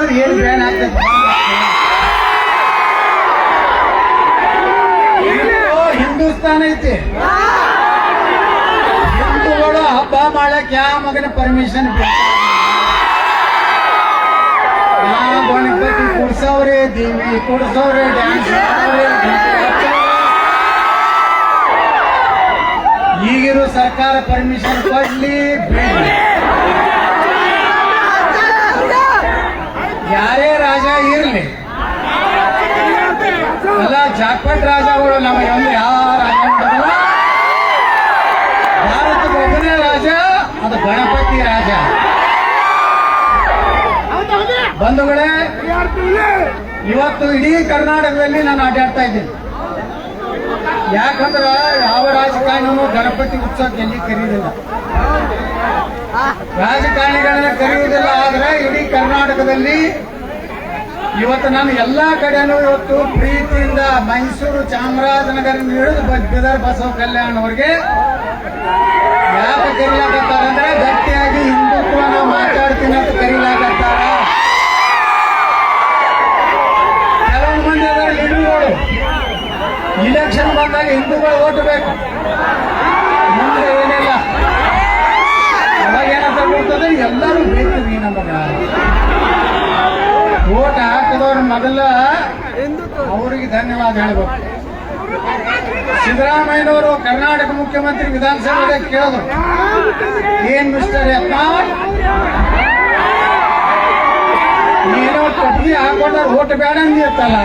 ಅಂತಂದ್ರೆ ಏನ್ ಬ್ಯಾನ್ ಆಗ್ತದೆ ಹಿಂದೂಸ್ತಾನ ಐತಿ. ಹಿಂದೂಗಳು ಹಬ್ಬ ಮಾಡಕ್ ಯಾವ ಮಗನ ಪರ್ಮಿಷನ್ ಗಣಪತಿ ಕುಡ್ಸವ್ರೆ, ದೇವಿ ಕುಡ್ಸವ್ರೆ ಡ್ಯಾನ್ಸ್ ಈಗಿರೋ ಸರ್ಕಾರ ಪರ್ಮಿಷನ್ ಕೊಡ್ಲಿ ಬಿಡ್ಲಿ ಯಾರೇ ರಾಜ ಇರ್ಲಿ ಜಾಕ್ಪಟ್ ರಾಜಗಳು ನಮಗೆ ಒಂದು ಯಾವ ರಾಜ ಭಾರತದ ಒಬ್ಬನೇ ರಾಜ ಅದು ಗಣಪತಿ ರಾಜ. ಬಂಧುಗಳೇ ಇವತ್ತು ಇಡೀ ಕರ್ನಾಟಕದಲ್ಲಿ ನಾನು ಅಡ್ಡಾಡ್ತಾ ಇದ್ದೀನಿ. ಯಾಕಂದ್ರ ಯಾವ ರಾಜಕಾರಣಿನೂ ಗಣಪತಿ ಉತ್ಸವಕ್ಕೆ ಎಲ್ಲಿ ಕರೆಯುವುದಿಲ್ಲ. ರಾಜಕಾರಣಿಗಳನ್ನ ಕರೆಯುವುದಿಲ್ಲ ಆದ್ರೆ ಇಡೀ ಕರ್ನಾಟಕದಲ್ಲಿ ಇವತ್ತು ನಾನು ಎಲ್ಲಾ ಕಡೆನೂ ಇವತ್ತು ಪ್ರೀತಿಯಿಂದ ಮೈಸೂರು ಚಾಮರಾಜನಗರದಿಂದ ಹಿಡಿದು ಬೀದರ್ ಬಸವ ಕಲ್ಯಾಣವರೆಗೆ ಯಾಕೆ ಕರೀಲಾಕತ್ತಾರ ಅಂದ್ರೆ ಗಟ್ಟಿಯಾಗಿ ನಾವು ಮಾತಾಡ್ತೀನಿ ಅಂತ ಕರೀಲಾಕತ್ತಾರ ಕೆಲವೊಂದು ಮಂದಿ ಅದರ ಹಿಂದೂಗಳು ಇಲೆಕ್ಷನ್ ಬಂದಾಗ ಹಿಂದೂಗಳು ಓಟ್ ಬೇಕು. ಮುಂದೆ ಏನಿಲ್ಲ. ಅವಾಗ ಏನಂತ ಬರ್ತದೆ, ಎಲ್ಲರೂ ಬೇಕು ನೀ ಓಟ್ ಹಾಕಿದವ್ರ ಮೊದಲ. ಅವರಿಗೆ ಧನ್ಯವಾದ ಹೇಳ್ಬೇಕು. ಸಿದ್ದರಾಮಯ್ಯನವರು ಕರ್ನಾಟಕ ಮುಖ್ಯಮಂತ್ರಿ ವಿಧಾನಸಭೆ ಕೇಳಿದ್ರು. ಏನ್ ಮಿಸ್ಟರ್ ಯತ್ನಾಳ್ ನೀನು ಕಟ್ಟಿ ಹಾಕೊಂಡ್ರೆ ಓಟ್ ಬೇಡ ಅಂದಿರ್ತಲ್ಲ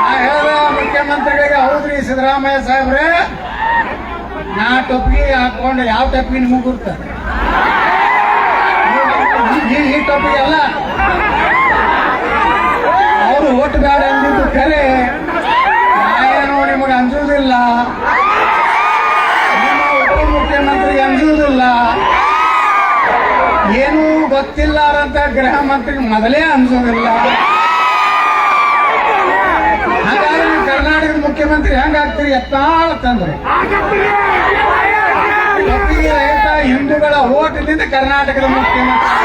ನಾ ಹೇಳ್ದ ಮುಖ್ಯಮಂತ್ರಿಗಳಿಗೆ ಹೌದ್ರಿ ಸಿದ್ದರಾಮಯ್ಯ ಸಾಹೇಬ್ರೆ? ನಾ ಟೊಪ್ಪಿಗೆ ಹಾಕೊಂಡು ಯಾವ ಟೊಪ್ಪಿಗೆ ನಿಮಗೆ ಗುರ್ತ ಈ- ಈ ಟಾಪಿಕ್ ಅಲ್ಲ. ಅವರು ಓಟ್ ಬೇಡ ಅಂದಿದ್ದು ಕರೆ ನಾಯೇನು ನಿಮಗೆ ಅಂಜುವುದಿಲ್ಲ ನಿಮ್ಮ ಉಪಮುಖ್ಯಮಂತ್ರಿಗೆ ಅಂಜುವುದಿಲ್ಲ ಏನೂ ಗೊತ್ತಿಲ್ಲಾರಂತ ಗೃಹ ಮಂತ್ರಿಗೆ ಮೊದಲೇ ಅನ್ಸೋದಿಲ್ಲ ಹಾಗಾಗಿ ಕರ್ನಾಟಕದ ಮುಖ್ಯಮಂತ್ರಿ ಹೆಂಗಾಗ್ತೀರಿ ಎತ್ತಾಳ ತಂದ್ರೆ. ಹಿಂದೂಗಳ ಓಟದಿಂದ ಕರ್ನಾಟಕದ ಮುಖ್ಯಮಂತ್ರಿ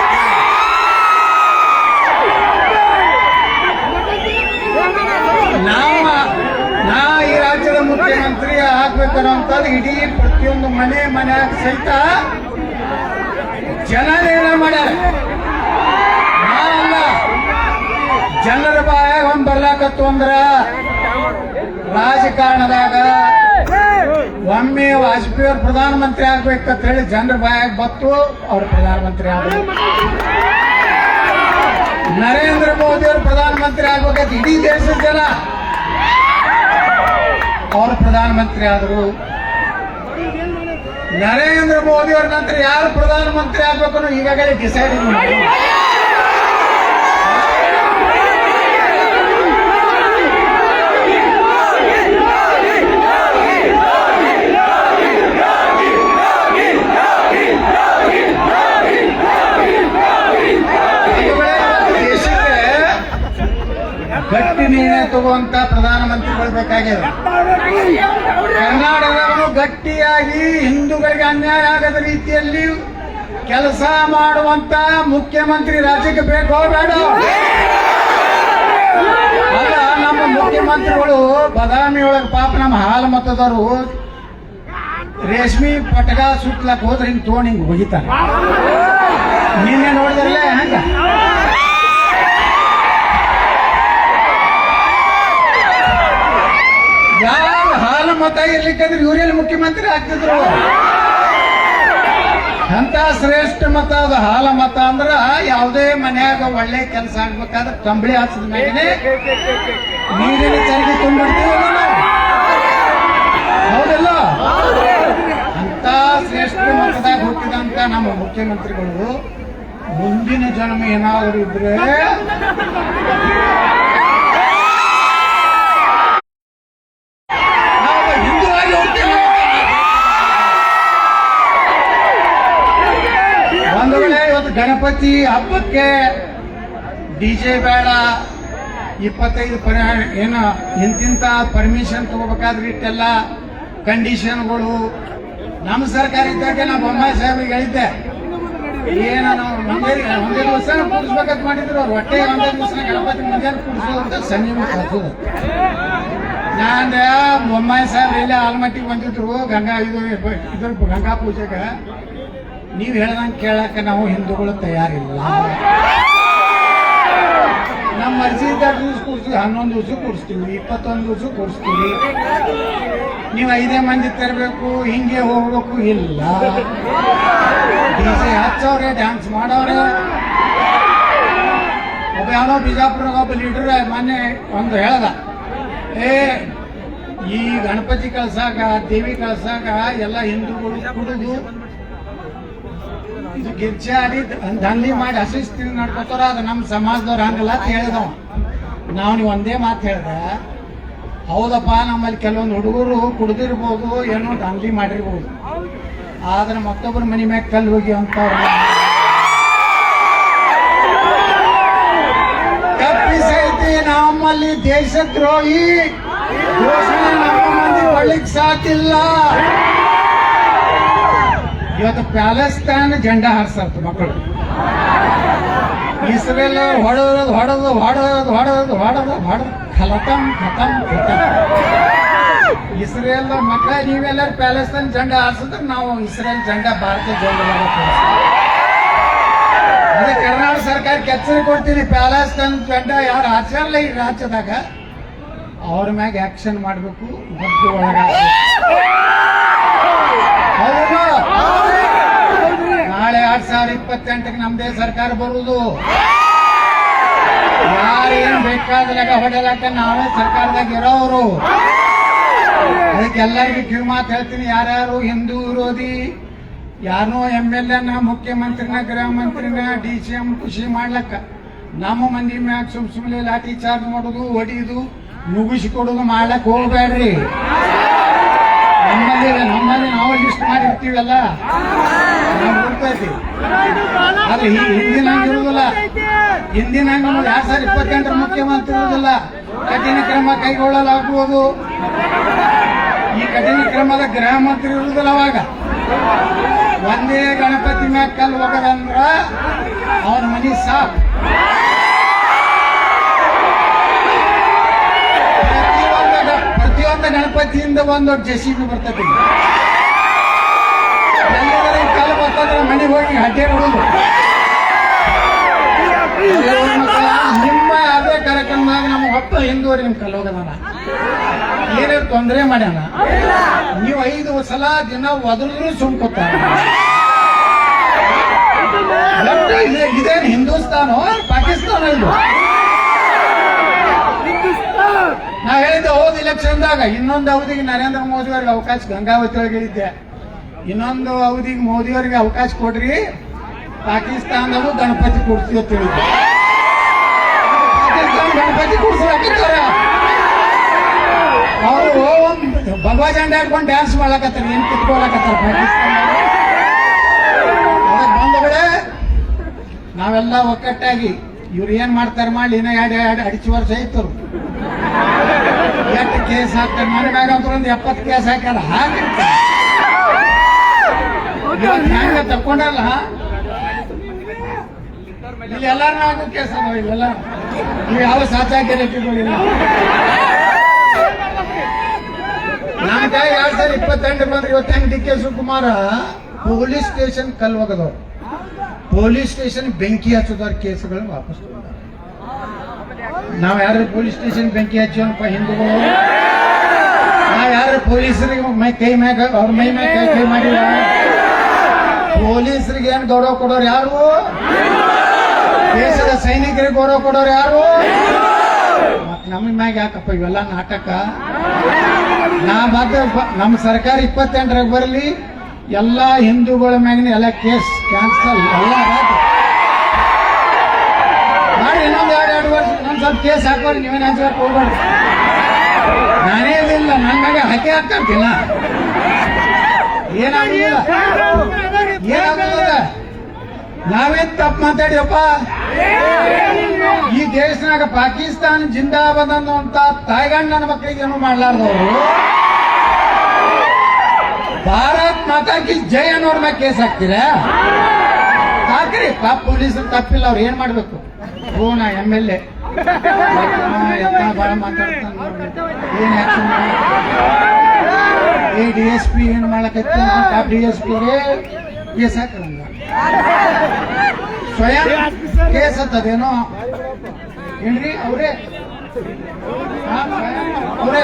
ನಾ ಈ ರಾಜ್ಯದ ಮುಖ್ಯಮಂತ್ರಿ ಆಗ್ಬೇಕನ್ನೋಂಥದ್ದು ಇಡೀ ಪ್ರತಿಯೊಂದು ಮನೆ ಮನೆ ಸಹಿತ ಜನ ಮಾಡ್ಯಾರ? ಜನರ ಬಾಯಾಗ ಒಂದು ಬರ್ಲಾಕತ್ತು ಅಂದ್ರ ರಾಜಕಾರಣದಾಗ ಒಮ್ಮೆ ವಾಜಪೇಯಿ ಅವ್ರು ಪ್ರಧಾನಮಂತ್ರಿ ಆಗ್ಬೇಕಂತ ಹೇಳಿ ಜನರ ಬಾಯಾಗ ಬತ್ತು, ಅವ್ರು ಪ್ರಧಾನಮಂತ್ರಿ ಆದ್ರು ನರೇಂದ್ರ ಮೋದಿ ಅವರು ಪ್ರಧಾನಮಂತ್ರಿ ಆಗ್ಬೇಕಂತ ಇಡೀ ದೇಶದ ಜನ. ಅವರು ಪ್ರಧಾನಮಂತ್ರಿ ಆದರು. ನರೇಂದ್ರ ಮೋದಿ ಅವ್ರ ನಂತರ ಯಾರು ಪ್ರಧಾನಮಂತ್ರಿ ಆಗ್ಬೇಕು ಈಗಾಗಲೇ ಡಿಸೈಡ್ ಮಾಡಿ ತಗುವಂತ ಪ್ರಧಾನಮಂತ್ರಿಗಳು ಬೇಕಾಗ್ಯದ. ಕರ್ನಾಟಕದವರು ಗಟ್ಟಿಯಾಗಿ ಹಿಂದೂಗಳಿಗೆ ಅನ್ಯಾಯ ಆಗದ ರೀತಿಯಲ್ಲಿ ಕೆಲಸ ಮಾಡುವಂತ ಮುಖ್ಯಮಂತ್ರಿ ರಾಜ್ಯಕ್ಕೆ ಬೇಕೋ ಬೇಡ ಅಲ್ಲ, ನಮ್ಮ ಮುಖ್ಯಮಂತ್ರಿಗಳು ಬದಾಮಿ ಒಳಗೆ ಪಾಪ ನಮ್ಮ ಹಾಲು ಮತದವರು ರೇಷ್ಮಿ ಪಟಗ ಸುತ್ತಲಕ್ಕೆ ಹೋದ್ರೆ ಹಿಂಗೆ ತೋಣಿ ಹಿಂಗೆ ಹೋಗಿತಾರೆ ನಿನ್ನೆ ನೋಡಿದ್ರಲ್ಲೇ ಹಂಗ? ಮತ ಇರ್ಲಿಕ್ಕಂದ್ರೆ ಇವರೆಲ್ಲಿ ಮುಖ್ಯಮಂತ್ರಿ ಆಗ್ತಿದ್ರು. ಅಂತ ಶ್ರೇಷ್ಠ ಮತ ಅದು ಹಾಲ ಮತ ಅಂದ್ರ ಯಾವುದೇ ಮನ್ಯಾಗ ಒಳ್ಳೆ ಕೆಲಸ ಆಗ್ಬೇಕಾದ್ರೆ ಕಂಬಳಿ ಹಾಸದ ಮೇಲೆ ನೀರಿನ ಚರಿಗೆ ತುಂಬಿಡ್ತೀವಲ್ಲ ನಾವು. ಹೌದಲ್ಲ? ಅಂತ ಶ್ರೇಷ್ಠ ಮತದಾಗ ಹುಟ್ಟಿದಂತ ನಮ್ಮ ಮುಖ್ಯಮಂತ್ರಿಗಳು ಮುಂದಿನ ಜನ್ಮ ಏನಾದರೂ ಇದ್ರೆ ಗಣಪತಿ ಹಬ್ಬಕ್ಕೆ ಡಿಜೆ ಬೇಡ. ಇಪ್ಪತ್ತೈದು ಪರಿ, ಏನು, ಇಂತಿಂತ ಪರ್ಮಿಷನ್ ತಗೋಬೇಕಾದ್ರೆ ಇಟ್ಟೆಲ್ಲ ಕಂಡೀಷನ್ಗಳು ನಮ್ಮ ಸರ್ಕಾರ ಇದ್ದಾಗ ನಾವು ಬೊಮ್ಮಾಯಿ ಸಾಹೇಬ್ರಿಗೆ ಹೇಳಿದ್ದೆ. ಏನೋ ಒಂದೇ ದಿವಸ ಕೂಡಿಸ್ಬೇಕಂತ ಮಾಡಿದ್ರು. ಅವ್ರು ಹೊಟ್ಟೆ ಒಂದೇ ದಿವಸ ಗಣಪತಿ ಮುಂಜಾನೆ ಕೂಡಿಸೋದು ಅಂತ ಕಳ್ಸೋದು ನಾನ್ ಬೊಮ್ಮಾಯಿ ಸಾಹೇಬ್ರು ಇಲ್ಲೇ ಆಲ್ಮಟ್ಟಿಗೆ ಬಂದಿದ್ರು, ಗಂಗಾ ಇದು ಇದ್ರ ಗಂಗಾ ಪೂಜೆಗೆ. ನೀವ್ ಹೇಳ್ದಂಗೆ ಕೇಳಕ್ಕೆ ನಾವು ಹಿಂದೂಗಳು ತಯಾರಿಲ್ಲ. ನಮ್ಮ ಅರ್ಜಿ ಇದ್ದಾಗ ದಿವಸ ಕೂರಿಸ್ತೀವಿ ಹನ್ನೊಂದು ದಿವಸ ಕೂರಿಸ್ತೀವಿ, ಇಪ್ಪತ್ತೊಂದು ದಿವ್ಸ ಕೂರಿಸ್ತೀವಿ. ನೀವು ಐದೇ ಮಂದಿ ತರಬೇಕು, ಹಿಂಗೆ ಹೋಗ್ಬೇಕು ಇಲ್ಲ. ಡಿಸೆ ಹಚ್ಚವ್ರೆ, ಡ್ಯಾನ್ಸ್ ಮಾಡವ್ರೆ. ಒಬ್ಬ ಯಾವನೋ ಬಿಜಾಪುರ ಒಬ್ಬ ಲೀಡರ್ ಮೊನ್ನೆ ಒಂದು ಹೇಳ್ದ, ಏ, ಈ ಗಣಪತಿ ಕಳ್ಸಾಗ ದೇವಿ ಕಳ್ಸಾಗ ಎಲ್ಲ ಹಿಂದೂಗಳು ಕುಡಿದು ಇದು ಆಡಿ ದಂಧಿ ಮಾಡಿ ಹಸಿಸ್ತೀನಿ ನಡ್ಕೋತಾರ, ಅದು ನಮ್ಮ ಸಮಾಜದವ್ರು ಹಂಗಲ್ಲ ಅಂತ ಹೇಳಿದವ ನಾವು ನೀವು ಒಂದೇ ಮಾತು ಹೇಳ್ದೆ, ಹೌದಪ್ಪ, ನಮ್ಮಲ್ಲಿ ಕೆಲವೊಂದು ಹುಡುಗರು ಕುಡ್ದಿರ್ಬೋದು, ಏನೋ ದಂಧಿ ಮಾಡಿರ್ಬೋದು. ಆದ್ರೆ ಮತ್ತೊಬ್ಬರ ಮನೆ ಮ್ಯಾಗ ಕಲ್ಲು ಹೋಗಿ ಅಂತ ತಪ್ಪಿಸೈತಿ ನಮ್ಮಲ್ಲಿ ದೇಶದ್ರೋಹಿ. ಘೋಷಣೆ ನಮ್ಮ ಮಂದಿ ಒಳ್ಳಿಕ್ ಸಾಕಿಲ್ಲ. ಇವತ್ತು ಪ್ಯಾಲೆಸ್ತಾನ್ ಜಂಡ ಹಾರಿಸಲ್ತು ಮಕ್ಕಳು ಇಸ್ರೇಲ್ ಹೊಡೆದು ಹೊಡೆದು ಹೊಡೆದು ಹೊಡೆದು ಹೊಡೆದು ಹೊಡೆದು. ಖಲತಂ, ಖತಂ ಖತಂ. ಇಸ್ರೇಲ್ ಮಕ್ಕಳ ನೀವೆಲ್ಲರೂ ಪ್ಯಾಲೆಸ್ತಾನ್ ಜೆಂಡಾ ಹಾರಿಸಿದ್ರೆ ನಾವು ಇಸ್ರೇಲ್ ಜಂಡ ಭಾರತ ಜೆಂಡಾ ಅದೇ ಕರ್ನಾಟಕ ಸರ್ಕಾರ ಕೆಚ್ಚರಿ ಕೊಡ್ತೀನಿ ಪ್ಯಾಲೆಸ್ತಾನ್ ಜೆಂಡಾ ಯಾರು ಹಾರಿಸಲ್ಲ ಈ ರಾಜ್ಯದಾಗ? ಅವ್ರ ಮ್ಯಾಗ ಆಕ್ಷನ್ ಮಾಡಬೇಕು ಮತ್ತು ಒಳಗಾಗಬೇಕು ಹೌದು ನಾಳೆ ಸಾವಿರದ ಇಪ್ಪತ್ತೆಂಟಕ್ಕೆ ನಮ್ದೇ ಸರ್ಕಾರ ಬರುವುದು. ಯಾರೇನ್ ಬೇಕಾದ್ರಾಗ ಹೊಡೆಯಲಾಕ ನಾವೇ ಸರ್ಕಾರದಾಗ ಇರೋರು ಅದಕ್ಕೆ ಎಲ್ಲರಿಗೂ ಕಿವಿ ಮಾತು ಹೇಳ್ತೀನಿ, ಯಾರ್ಯಾರು ಹಿಂದೂ ವಿರೋಧಿ ಯಾರನ್ನೋ ಎಂ ಎಲ್ ಎನ, ಮುಖ್ಯಮಂತ್ರಿನ, ಗೃಹ ಮಂತ್ರಿನ, ಡಿ ಸಿ ಎಂ ಖುಷಿ ಮಾಡ್ಲಕ್ಕ. ನಮ್ಮ ಮಂದಿ ಮ್ಯಾಗ ಸುಮ್ ಸುಮ್ಮನೆ ಲಾಠಿ ಚಾರ್ಜ್ ಮಾಡೋದು ಮುಗಿಸಿ ಕೊಡುದು ಮಾಡ್ಲಕ್ ಹೋಗ್ಬೇಡ್ರಿ ನಮ್ಮಲ್ಲಿ ನಮ್ಮಲ್ಲಿ ನಾವು ಲಿಸ್ಟ್ ಮಾಡಿರ್ತೀವಲ್ಲ? ನಮ್ಗ್ ಈ ಹಿಂದಿನ ಹಂಗ್ ಇರುದಿಲ್ಲ ಹಿಂದಿನ ಎರಡ್ ಸಾವಿರದ ಇಪ್ಪತ್ತೆಂಟರ ಮುಖ್ಯಮಂತ್ರಿ ಇರುವುದಿಲ್ಲ. ಕಠಿಣ ಕ್ರಮ ಕೈಗೊಳ್ಳಲಾಗುವುದು. ಈ ಕಠಿಣ ಕ್ರಮದ ಗೃಹ ಮಂತ್ರಿ ಇರುವುದಿಲ್ಲ ಅವಾಗ. ಒಂದೇ ಗಣಪತಿ ಮ್ಯಾಗ ಕಲ್ ಹೋಗದಂದ್ರ ಅವನ ಮನಿ ಸಾಕು. ಪ್ರತಿಯೊಂದು ಗಣಪತಿಯಿಂದ ಒಂದು ಜೆಸಿಬಿ ಬರ್ತದೆ. ಬರ್ತಂದ್ರೆ ಮನೆಗೆ ಹೋಗಿ ಹಡ್ಡೆ ಬಿಡುದು ನಿಮ್ಮ ಅದೇ ಕಾರ್ಯಕ್ರಮದಾಗ ನಮ್ಮ ಹೊತ್ತ ಹಿಂದೂರಿ ನಿಮ್ ಕಲ್ಲೋಗದಾನ ಏನೇನು ತೊಂದರೆ ಮಾಡ್ಯಾನ? ನೀವು ಐದು ಸಲ ದಿನ ಒದರಿದ್ರು ಸುಮ್ಕೋತಾರ. ಇದೇನು ಹಿಂದೂಸ್ತಾನೋ? ಪಾಕಿಸ್ತಾನ ಇದು. ನಾ ಹೇಳಿದ್ದೆ ಹೋದ ಇಲೆಕ್ಷನ್ದಾಗ ಇನ್ನೊಂದು ಅವಧಿಗೆ ನರೇಂದ್ರ ಮೋದಿ ಅವರಿಗೆ ಅವಕಾಶ ಗಂಗಾವತಿ ಒಳಗೆ ಹೇಳಿದ್ದೆ. ಇನ್ನೊಂದು ಅವಧಿಗೆ ಮೋದಿ ಅವರಿಗೆ ಅವಕಾಶ ಕೊಡ್ರಿ. ಪಾಕಿಸ್ತಾನದಲ್ಲೂ ಗಣಪತಿ ಕೂಡ್ತೀವಿ ಅಂತ ಹೇಳಿದ್ರು. ಪಾಕಿಸ್ತಾನ ಗಣಪತಿ ಕೂಡ್ಸೋಕಿದ್ದಾರೆ ಅವರು ಭಗವಾ ಜಂಡ ಹಿಡ್ಕೊಂಡು ಡ್ಯಾನ್ಸ್ ಮಾಡ್ಲಕತ್ತಾರ ಏನ್ ಕಿತ್ಕೊಳಕತ್ತಾರ ಪಾಕಿಸ್ತಾನ ಬಂದಗಳೇ ನಾವೆಲ್ಲ ಒಕ್ಕಟ್ಟಾಗಿ ಇವ್ರು ಏನ್ ಮಾಡ್ತಾರೆ ಮಾಡಿ, ಇನ್ನ ಎರಡು ಎರಡು ಅಡಿಚು ವರ್ಷ ಐತರು ಎಷ್ಟು ಕೇಸ್ ಹಾಕ್ತಾರೆ ಅಂತ ಒಂದು ಎಪ್ಪತ್ತು ಕೇಸ್ ಹಾಕ್ಯಾರ. ಹಾಕಿರ್ತಾರೆ ತಕೊಂಡಲ್ಲ ಇಲ್ಲಿ ಎಲ್ಲಾರು ನಾವು ಅದಾವ ಇಲ್ಲೆಲ್ಲ ನೀವು ಯಾವ ಸಾಚಾಗಿರಕ್ಕಿಲ್ಲ ನಮ್ಮ ಕೈ ಎರಡ್ ಸಾವಿರದ ಇಪ್ಪತ್ತೆಂಟು ಬಂದ್ರೆ ಇವತ್ತು ಹೆಂಗ್ D K Shivakumar? Police station ಕಲ್ವಗದವ್ರು. Police station ಬೆಂಕಿ ಹಚ್ಚೋದವ್ರ ಕೇಸ್ಗಳನ್ನ ವಾಪಸ್ ತಗೊಂಡಾರ ನಾವ್ ಯಾರು ಪೊಲೀಸ್ ಸ್ಟೇಷನ್ ಬೆಂಕಿ ಹಚ್ಚೋನಪ್ಪ ಹಿಂದೂಗಳು? ನಾವ್ ಯಾರು ಪೊಲೀಸರಿಗೆ ಮೈ ಕೈ ಮ್ಯಾಗ ಅವ್ರ ಮೈ ಮ್ಯಾಗ ಕೈ ಕೈ ಮಾಡಿಲ್ಲ? ಪೊಲೀಸರಿಗೆ ಏನ್ ಗೌರವ ಕೊಡೋರು ಯಾರು? ದೇಶದ ಸೈನಿಕರಿಗೆ ಗೌರವ ಕೊಡೋರು ಯಾರು? ನಮ್ಮ ಮ್ಯಾಗ ಯಾಕಪ್ಪ ಇವೆಲ್ಲ ನಾಟಕ? ನಾ ಮತ್ತೆ ನಮ್ಮ ಸರ್ಕಾರ ಇಪ್ಪತ್ತೆಂಟರಾಗ ಬರಲಿ, ಎಲ್ಲಾ ಹಿಂದೂಗಳ ಮ್ಯಾಗಿನ ಎಲ್ಲ ಕೇಸ್ ಕ್ಯಾನ್ಸಲ್, ಎಲ್ಲ ಮಾಡಿ, ಇನ್ನೊಂದು ಎರಡು ವರ್ಷ ಸ್ವಲ್ಪ ಕೇಸ್ ಹಾಕೋರಿ, ನೀವೇನು ಹಂಚಕ್ ಹೋಗ್ಬೇಡ್ರಿ. ನಾನೇ ಇಲ್ಲ ನನ್ನ ಮ್ಯಾಗ ಹಾಕಿ ಹಾಕ್ತಿಲ್ಲ ಏನಾಗಿಲ್ಲ ನಾವೇನ್ ತಪ್ಪು ಮಾತಾಡಿಯಪ್ಪ ಈ ದೇಶನಾಗ ಪಾಕಿಸ್ತಾನ ಜಿಂದಾಬಾದ್ ಅನ್ನುವಂತ ತಾಯ್ಗಂಡನ ಮಕ್ಕಳಿಗೆ ಏನು ಮಾಡ್ಲಾರ್ದವ್ರು. ಭಾರತ್ ಮಾತಾಕಿ ಜಯ ಅನ್ನೋರ್ ಮ್ಯಾಗ ಕೇಸ್ ಹಾಕ್ತೀರಾ? ಹಾಕ್ರಿ, ಪಾಪ ಪೊಲೀಸ್ ತಪ್ಪಿಲ್ಲ, ಅವ್ರು ಏನ್ ಮಾಡ್ಬೇಕು? ಓ M L A D S P ಏನ್ ಮಾಡಕತ್ತ ಡಿ ಎಸ್ ಪಿ ಕೇಸ್ ಹಾಕಲ್ಲ ಸ್ವಯಂ ಕೇಸ್ ಅಂತದೇನೋ? ಹೇಳ್ರಿ ಅವರೇ? ಅವರೇ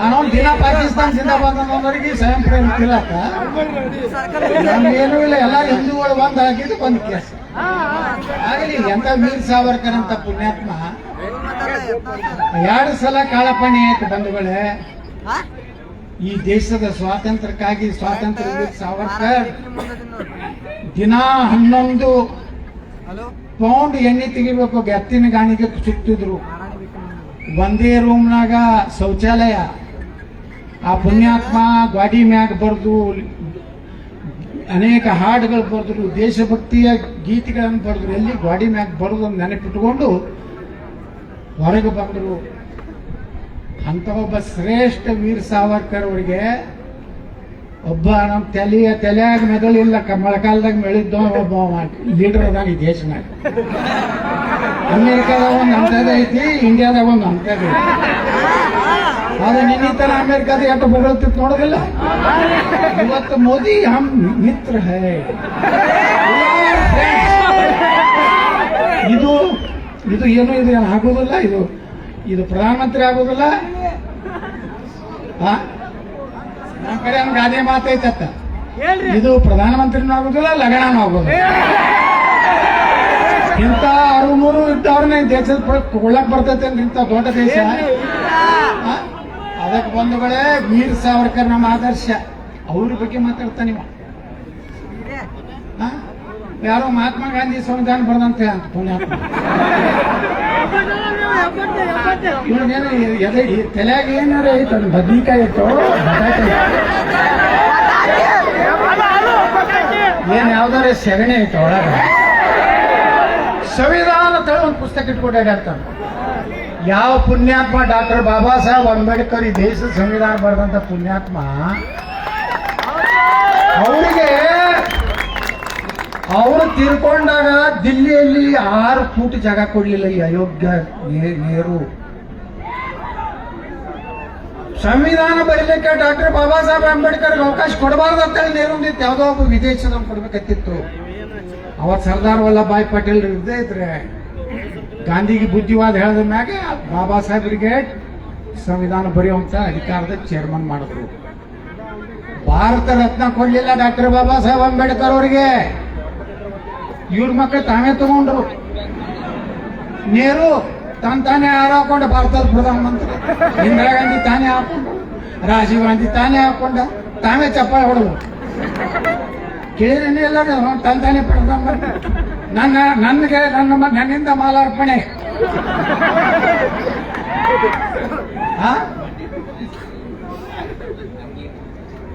ಅವನು ದಿನ ಪಾಕಿಸ್ತಾನ ಜಿಂದಾಬಾದ್ ಅನ್ನೋರಿಗೆ ಸ್ವಯಂ ಪ್ರೇಮ ತಿಲ್ಲಕ್ಕ ನಮ್ಗೇನು ಇಲ್ಲ ಎಲ್ಲ ಹಿಂದೂಗಳು ಬಂದ್ ಹಾಕಿದ್ದು ಒಂದು ಕೇಸ್. ಆಗಲಿ ಎಂತ ವೀರ್ ಸಾವರ್ಕರ್ ಅಂತ ಪುಣ್ಯಾತ್ಮ? ಎರಡು ಸಲ ಕಾಳಪಣಿ ಆಯ್ತು ಬಂಧುಗಳೇ. ಈ ದೇಶದ ಸ್ವಾತಂತ್ರ್ಯಕ್ಕಾಗಿ ಸ್ವಾತಂತ್ರ್ಯ ವೀರ್ ಸಾವರ್ಕರ್ ದಿನ ಹನ್ನೊಂದು ಪೌಂಡ್ ಎಣ್ಣೆ ತೆಗಿಬೇಕು. ಎತ್ತಿನ ಗಾಣಿಗೆ ಸುತ್ತಿದ್ರು ಒಂದೇ ರೂಮ್ನಾಗ ಶೌಚಾಲಯ. ಆ ಪುಣ್ಯಾತ್ಮ ಗಾಡಿ ಮ್ಯಾಗ ಬರೆದು ಅನೇಕ ಹಾಡುಗಳು ಬರೆದ್ರು ದೇಶಭಕ್ತಿಯ ಗೀತೆಗಳನ್ನು ಬರೆದ್ರು ಎಲ್ಲಿ ಗಾಡಿ ಮ್ಯಾಗ ಬರೆದು ನೆನಪಿಟ್ಕೊಂಡು ಹೊರಗೆ ಬಂದರು. ಅಂತ ಒಬ್ಬ ಶ್ರೇಷ್ಠ ವೀರ್ ಸಾವರ್ಕರ್ ಅವರಿಗೆ ಒಬ್ಬ ನಮ್ಮ ತಲೆಯ ತಲೆಯಾಗ ಮೆದಳಿಲ್ಲ ಮಳೆಗಾಲದಾಗ ಮೆಳಿದ್ದ ಒಬ್ಬ ಲೀಡರ್ ಅದಾನ ಈ ದೇಶನಾಗ. ಅಮೇರಿಕಾದಾಗ ಒಂದು ಅಂತದ ಐತಿ, ಇಂಡಿಯಾದಾಗ ಒಂದು ಅಂತದ ಐತಿ. ಆದ್ರೆ ನಿನ್ನಿತರ ಅಮೇರಿಕಾದ ಎಷ್ಟು ಬರುತ್ತಿತ್ತು ನೋಡೋದಿಲ್ಲ? ಇವತ್ತು ಮೋದಿ ಹಮ್ ಮಿತ್ರ ಹೈ. ಇದು ಇದು ಏನು ಇದು ಆಗೋದಿಲ್ಲ, ಇದು ಇದು ಪ್ರಧಾನಮಂತ್ರಿ ಆಗೋದಿಲ್ಲ? ನಮ್ಮ ಕಡೆ ನಮ್ಗೆ ಗಾದೆ ಮಾತೈತತ್ತ ಇದು ಪ್ರಧಾನಮಂತ್ರಿನೂ ಆಗೋದಿಲ್ಲ ಲಗಣನೂ ಆಗೋದಿಲ್ಲ. ಇಂಥ ಅರು ಮೂರು ಇದ್ದವ್ರನ್ನ ದೇಶದ ಕೊಳ್ಳಕ್ ಬರ್ತೈತೆ ಇಂಥ ದೊಡ್ಡ ದೇಶ? ಅದಕ್ಕೆ ಬಂಧುಗಳೇ ವೀರ್ ಸಾವರ್ಕರ್ ನಮ್ಮ ಆದರ್ಶ. ಅವ್ರ ಬಗ್ಗೆ ಮಾತಾಡ್ತಾ ನೀವು? ಯಾರೋ ಮಹಾತ್ಮ ಗಾಂಧಿ ಸಂವಿಧಾನ ಬರ್ದಂತೆ ಅಂತ ಪುಣ್ಯಾತ್ಮ ತಲೆಯಾಗ ಏನಾರ ಐತೆ ಅದು ಬದ್ನಿಕಾಯಿ ಬಟಾಟೆ ಏನ್ ಯಾವ್ದಾರ ಸೆಗಣಿ ಐತೆ ಒಳಗ ಸಂವಿಧಾನ ತಳ ಒಂದು ಪುಸ್ತಕ ಇಟ್ಕೊಂಡಾಗ ಅಂತ ಯಾವ ಪುಣ್ಯಾತ್ಮ ಡಾಕ್ಟರ್ ಬಾಬಾ ಸಾಹೇಬ್ ಅಂಬೇಡ್ಕರ್ ಈ ದೇಶದ ಸಂವಿಧಾನ ಬರೆದಂತ ಪುಣ್ಯಾತ್ಮ ಅವರಿಗೆ ಅವರು ತೀರ್ಕೊಂಡಾಗ ದಿಲ್ಲಿಯಲ್ಲಿ ಆರು ಫೂಟ್ ಜಾಗ ಕೊಡಲಿಲ್ಲ ಈ ಅಯೋಗ್ಯ ನೀರು. ಸಂವಿಧಾನ ಬರೀಲಿಕ್ಕೆ ಡಾಕ್ಟರ್ ಬಾಬಾ ಸಾಹೇಬ್ ಅಂಬೇಡ್ಕರ್ ಅವಕಾಶ ಕೊಡಬಾರ್ದು ಅಂತೇಳಿ ನೆಹರು ಯಾವುದೋ ಒಬ್ಬ ವಿದೇಶದ ಕೊಡ್ಬೇಕತ್ತಿತ್ತು ಅವತ್ತು ಸರ್ದಾರ್ ವಲ್ಲಭಾಯ್ ಪಟೇಲ್ ಇದ್ದೇ ಇದ್ರೆ ಗಾಂಧಿಗೆ ಬುದ್ಧಿವಾದ ಹೇಳಿದ ಮ್ಯಾಗೆ ಬಾಬಾ ಸಾಹೇಬ್ರಿಗೆ ಸಂವಿಧಾನ ಬರೆಯುವಂತ ಅಧಿಕಾರದ ಚೇರ್ಮನ್ ಮಾಡಿದ್ರು. ಭಾರತ ರತ್ನ ಕೊಡಲಿಲ್ಲ ಡಾಕ್ಟರ್ ಬಾಬಾ ಸಾಹೇಬ್ ಅಂಬೇಡ್ಕರ್ ಅವರಿಗೆ. ಇವ್ರ ಮಕ್ಕಳು ತಾವೇ ತಗೊಂಡ್ರು. ನೆಹರು ತಾನ್ ತಾನೇ ಹಾಕೊಂಡ ಭಾರತದ ಪ್ರಧಾನಮಂತ್ರಿ. ಇಂದಿರಾ ಗಾಂಧಿ ತಾನೇ ಹಾಕೊಂಡು, ರಾಜೀವ್ ಗಾಂಧಿ ತಾನೇ ಹಾಕೊಂಡ ತಾವೇ ಚಪ್ಪಾಳೆ ಹೊಡೆದ್ರು. ಕೇಳಿದ್ರೆ ಎಲ್ಲ ತನ್ ತಾನೇ ಪ್ರಧಾನಮಂತ್ರಿ. ನನ್ನ, ನನಗೆ, ನನ್ನ ನನ್ನಿಂದ ಮಾಲಾರ್ಪಣೆ?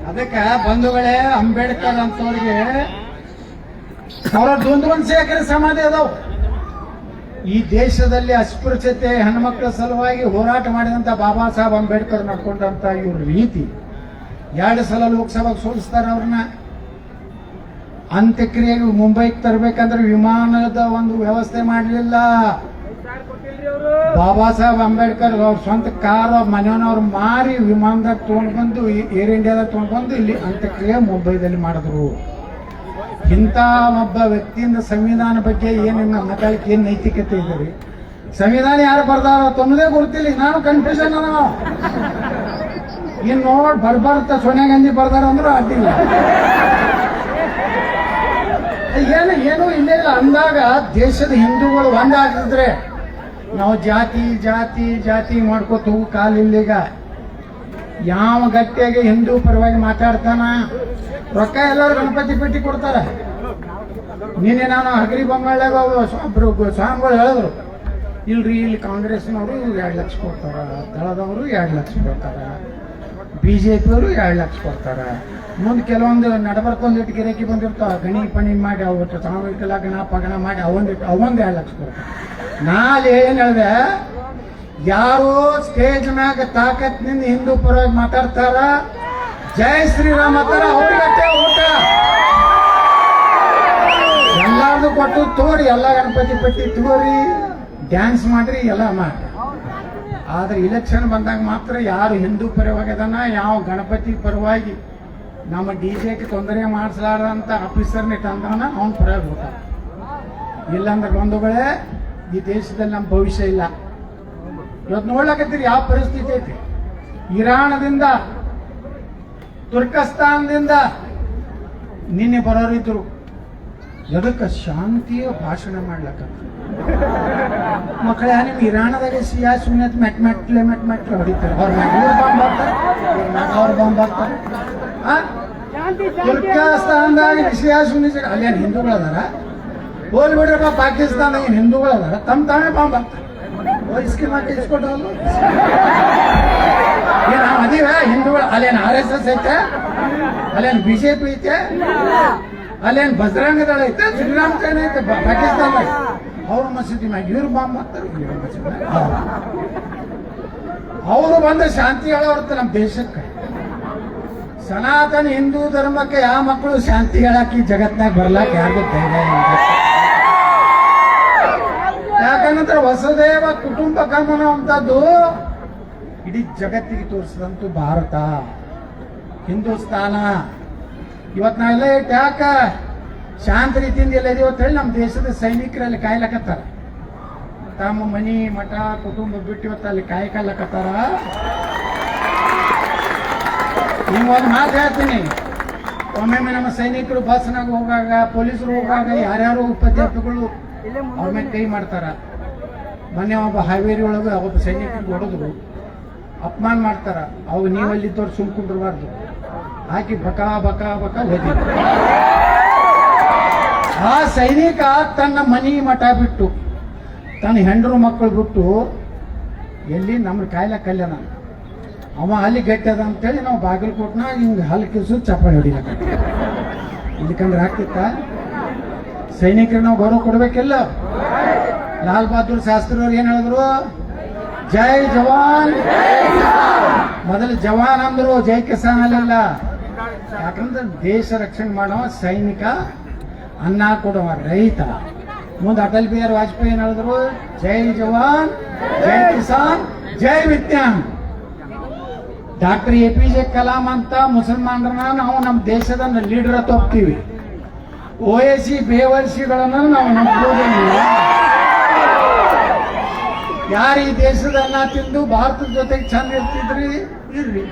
ಅದಕ್ಕೆ ಬಂಧುಗಳೇ, ಅಂಬೇಡ್ಕರ್ ಅಂತವ್ರಿಗೆ ಅವರ ಒಂದು ಎಕರೆ ಸಮಾಧಿ ಅದಾವ. ಈ ದೇಶದಲ್ಲಿ ಅಸ್ಪೃಶ್ಯತೆ ಹೆಣ್ಮಕ್ಳ ಸಲುವಾಗಿ ಹೋರಾಟ ಮಾಡಿದಂತ ಬಾಬಾ ಸಾಹೇಬ್ ಅಂಬೇಡ್ಕರ್ ನಡ್ಕೊಂಡಂತ ಇವ್ರ ರೀತಿ. ಎರಡು ಸಲ ಲೋಕಸಭೆಗೆ ಸೋಲಿಸ್ತಾರೆ ಅವ್ರನ್ನ. ಅಂತ್ಯಕ್ರಿಯೆಗೆ ಮುಂಬೈಗೆ ತರಬೇಕಂದ್ರೆ ವಿಮಾನದ ಒಂದು ವ್ಯವಸ್ಥೆ ಮಾಡಲಿಲ್ಲ. ಬಾಬಾ ಸಾಹೇಬ್ ಅಂಬೇಡ್ಕರ್ ಅವ್ರ ಸ್ವಂತ ಕಾರ್ ಮನೆಯವ್ರು ಮಾರಿ ವಿಮಾನದಾಗ ತೊಗೊಂಡ್ಬಂದು ಏರ್ ಇಂಡಿಯಾದಾಗ ತೊಗೊಂಡ್ಬಂದು ಇಲ್ಲಿ ಅಂತ್ಯಕ್ರಿಯೆ ಮುಂಬೈದಲ್ಲಿ ಮಾಡಿದ್ರು. ಇಂಥ ಒಬ್ಬ ವ್ಯಕ್ತಿಯಿಂದ ಸಂವಿಧಾನ ಬಗ್ಗೆ ಏನು ನಿಮ್ಮ ಮಾತಾಡಕ್ಕೆ ಏನು ನೈತಿಕತೆ ಇದೆ ರೀ? ಸಂವಿಧಾನ ಯಾರು ಬರ್ದಾರ ತೊಂದೇ ಗೊತ್ತಿಲ್ಲ, ನಾನು ಕನ್ಫ್ಯೂಷನ್ ಅದ ಇನ್ನು ನೋಡ್ ಬರ್ಬಾರ್ತ ಸೋನಿಯಾ ಗಾಂಧಿ ಬರ್ದಾರ ಅಂದ್ರೆ ಅಡ್ಡಿಲ್ಲ. ಏನು ಏನು ಇಲ್ಲೇ, ಇಲ್ಲ. ಅಂದಾಗ ದೇಶದ ಹಿಂದೂಗಳು ಒಂದಾಗಿದ್ರೆ ನಾವು ಜಾತಿ ಜಾತಿ ಜಾತಿ ಮಾಡ್ಕೋತೀವಿ ಕಾಲಿಲ್ಲೀಗ ಯಾವ ಗಟ್ಟಿಯಾಗಿ ಹಿಂದೂ ಪರವಾಗಿ ಮಾತಾಡ್ತಾನ? ರೊಕ್ಕ ಎಲ್ಲರೂ ಗಣಪತಿ ಪೆಟ್ಟಿ ಕೊಡ್ತಾರ. ನಿನ್ನೆ ನಾನು ಹಗರಿ ಬೊಮ್ಮಳ್ಳಾಗ ಒಬ್ರು ಸ್ವಾಮಿಗಳು ಹೇಳಿದ್ರು. ಇಲ್ರಿ, ಇಲ್ಲಿ ಕಾಂಗ್ರೆಸ್ನವರು ಎರಡು ಲಕ್ಷ ಕೊಡ್ತಾರ, ದಳದವರು ಎರಡು ಲಕ್ಷ ಕೊಡ್ತಾರ ಬಿ ಜೆ ಪಿಯವರು ಎರಡು ಲಕ್ಷ ಕೊಡ್ತಾರ. ಮುಂದೆ ಕೆಲವೊಂದು ನಡಬರ್ಕೊಂದು ಇಟ್ಟು ಗಿರಾಕಿ ಬಂದಿರ್ತಾವ, ಗಣಿ ಪಣಿ ಮಾಡಿ ಅವತ್ತು ಸಾಮೂಹಿಕ ಲಗ್ನ ಪಗಣ ಮಾಡಿ ಅವೊಂದಿಟ್ಟು ಅವೊಂದು ಎರಡು ಲಕ್ಷ ಕೊಡ್ತಾರೆ. ನಾಳೆ ಏನು ಹೇಳಿದೆ? ಯಾರು ಸ್ಟೇಜ್ ಮ್ಯಾಗ ತಾಕತ್ನಿಂದ ಹಿಂದೂ ಪರವಾಗಿ ಮಾತಾಡ್ತಾರ? ಜಯ ಶ್ರೀರಾಮ ತರ ಅವ್ರಿಗಷ್ಟೇ ಊಟ. ಎಲ್ಲಾರ್ದು ಕೊಟ್ಟು ತೋರಿ, ಎಲ್ಲ ಗಣಪತಿ ಪಟ್ಟಿ ತೋರಿ. ಡ್ಯಾನ್ಸ್ ಮಾಡ್ರಿ, ಎಲ್ಲ ಮಾಡ್ರಿ. ಆದ್ರೆ ಇಲೆಕ್ಷನ್ ಬಂದಾಗ ಮಾತ್ರ ಯಾರು ಹಿಂದೂ ಪರವಾಗಿ ಅದನ್ನ ಯಾವ ಗಣಪತಿ ಪರವಾಗಿ ನಮ್ಮ ಡಿ ಜೆಗೆ ತೊಂದರೆ ಮಾಡಿಸಲಾರ್ದಂತ ಆಫೀಸರ್ನ ತಂದವನ ಅವ್ನ ಪರವಾಗಿ ಊಟ ಇಲ್ಲಾಂದ್ರೆ ಬಂಧುಗಳೇ, ಈ ದೇಶದಲ್ಲಿ ನಮ್ಮ ಭವಿಷ್ಯ ಇಲ್ಲ. ಇವತ್ತು ನೋಡ್ಲಕತ್ತೀರಿ ಯಾವ ಪರಿಸ್ಥಿತಿ ಐತಿ? ಇರಾಣದಿಂದ ತುರ್ಕಸ್ತಾನದಿಂದ ನಿನ್ನೆ ಬರೋರಿದ್ರು. ಎದಕ್ಕೆ ಶಾಂತಿಯ ಭಾಷಣ ಮಾಡ್ಲಕ್ಕ ಮಕ್ಕಳ ನಿಮ್ ಇರಾಣದಾಗ ಸಿಯಾ ಸುಮ್ಮನೆ ಮೆಟ್ ಮೆಟ್ಲೆ ಮೆಟ್ ಮೆಟ್ಲೆ ಹೊಡಿತಾರೆ. ಅವ್ರ ಇವ್ರ್ ಬಾಂಬ್ ಹಾಕ್ತಾರೆ ಅವ್ರ ಬಾಂಬ್ ಹಾಕ್ತಾರೆ? ತುರ್ಕಸ್ತಾನದಾಗ ಸಿಯಾ ಸುನ್ನಿ ಅಲ್ಲೇನು ಹಿಂದೂಗಳು ಅದಾರ ಹೋಲ್ ಬಿಡ್ರಪ್ಪ ಪಾಕಿಸ್ತಾನ ಏನು ಹಿಂದೂಗಳದಾರ? ತಮ್ಮ ತಾನೇ ಬಾಂಬ್ ಹಾಕ್ತಾರೆ. ಮಾತು ಇಸ್ಕೊಟ್ರಲ್ಲ ಏನ್ ನಾವು ಅದೀವ? ಹಿಂದೂಗಳು ಅಲ್ಲೇನು ಆರ್ ಎಸ್ ಎಸ್ ಐತೆ? ಅಲ್ಲೇನು ಬಿಜೆಪಿ ಐತೆ? ಅಲ್ಲೇನು ಬಜರಂಗದಳ ಐತೆ? ಶ್ರೀರಾಮ ಸೇನೆ ಐತೆ? ಪಾಕಿಸ್ತಾನದಾಗ ಅವ್ರ ಮಸೀದಿ ಮ್ಯಾಗ ಇವ್ರು ಬಾಂಬ್ ಹಾಕ್ತಾರೆ. ಅವರು ಬಂದು ಶಾಂತಿ ಹೇಳೋರ್ತ ನಮ್ಮ ದೇಶಕ್ಕೆ. ಸನಾತನ ಹಿಂದೂ ಧರ್ಮಕ್ಕೆ ಯಾವ ಮಕ್ಕಳು ಶಾಂತಿ ಹೇಳಕ್ಕೆ ಜಗತ್ನಾಗ ಬರ್ಲಾಕ ಯಾರಿಗೂ ಧೈರ್ಯ ಇಲ್ಲ ವಸುದೇವ ಕುಟುಂಬಕಂ ಅನ್ನುವಂಥದ್ದು ಇಡೀ ಜಗತ್ತಿಗೆ ತೋರಿಸಿದಂತೂ ಭಾರತ. ಹಿಂದೂಸ್ತಾನ. ಇವತ್ತು ನಾ ಎಲ್ಲ ಯಾಕ? ಶಾಂತ ರೀತಿಯಿಂದ ಎಲ್ಲ ಇದೀವಿ ಅಂತ ಹೇಳಿ ನಮ್ಮ ದೇಶದ ಸೈನಿಕರಲ್ಲಿ ಕಾಯ್ಲಕತ್ತಾರ. ತಮ್ಮ ಮನಿ ಮಠ ಕುಟುಂಬ ಬಿಟ್ಟು ಇವತ್ತು ಅಲ್ಲಿ ಕಾಯ್ಕಲ್ಲಕತ್ತಾರ. ನೀವು ಒಂದು ಮಾತು ಹೇಳ್ತೀನಿ. ಒಮ್ಮೊಮ್ಮೆ ನಮ್ಮ ಸೈನಿಕರು ಬಸ್ನಾಗ ಹೋಗಾಗ ಪೊಲೀಸರು ಹೋಗಾಗ ಯಾರ್ಯಾರು ಉಪಾಧ್ಯಾಪಕರು ಅವ್ರ ಮೇಲೆ ಕೈ ಮಾಡ್ತಾರ. ಮೊನ್ನೆ ಒಬ್ಬ ಹಾವೇರಿ ಒಳಗೆ ಒಬ್ಬ ಸೈನಿಕರಿಗೆ ಹೊಡೆದ್ರು. ಅಪಮಾನ ಮಾಡ್ತಾರ. ಅವಾಗ ಸುಮ್ ಸುಮ್ಕೊಂಡಿರ್ಬಾರ್ದು ಹಾಕಿ ಬಕಾ ಬಕಾ ಬಕಾ ಆ ಸೈನಿಕ ತನ್ನ ಮನಿ ಮಠ ಬಿಟ್ಟು, ತನ್ನ ಹೆಂಡರು ಮಕ್ಕಳು ಬಿಟ್ಟು, ಎಲ್ಲಿ ನಮ್ಮ ಕಾಯಿಲೆ ಕಲ್ಯಾಣ. ಅವ ಅಲ್ಲಿ ಗಟ್ಟಿ ಅದ ಅಂತೇಳಿ ನಾವು ಬಾಗಲಕೋಟ್ನ ಹಿಂಗೆ ಹಲ್ ಕಿಸು ಚಪ್ಪಾಳೆ ಹೊಡಿಲಕ್ಕ ಇದಕ್ಕಂದ್ರೆ ಆಗ್ತಿತ್ತ? ಸೈನಿಕರಿಗೆ ನಾವು ಗೌರವ ಕೊಡ್ಬೇಕಿಲ್ಲ. ಲಾಲ್ ಬಹದ್ದೂರ್ ಶಾಸ್ತ್ರಿ ಅವ್ರು ಏನ್ ಹೇಳಿದ್ರು? ಜೈ ಜವಾನ್. ಮೊದಲು ಜವಾನ್ ಅಂದ್ರು, ಜೈ ಕಿಸಾನ್ ಅಲ್ಲ ಯಾಕಂದ್ರೆ ದೇಶ ರಕ್ಷಣೆ ಮಾಡೋ ಸೈನಿಕ ಅನ್ನ ಕೊಡುವ ರೈತ. ಮುಂದೆ ಅಟಲ್ ಬಿಹಾರಿ ವಾಜಪೇಯಿ ಏನ್ ಹೇಳಿದ್ರು? ಜೈ ಜವಾನ್, ಜೈ ಕಿಸಾನ್, ಜೈ ವಿಜ್ಞಾನ್. Doctor A P J Kalam ಅಂತ ಮುಸಲ್ಮಾನರನ್ನ ನಾವು ನಮ್ಮ ದೇಶದ ಲೀಡರ್ ಅಂತ ಹೋಗ್ತೀವಿ ಓ ಎ ಬೇವರ್ಸಿಗಳನ್ನ ನಾವು ನಂಬೋದಿಲ್ಲ ಯಾರು ಈ ದೇಶದ ಅನ್ನ ತಿಂದು ಭಾರತದ ಜೊತೆಗೆ ಚಂದ ಇರ್ತಿದ್ರಿ? ಇರ್ರಿ.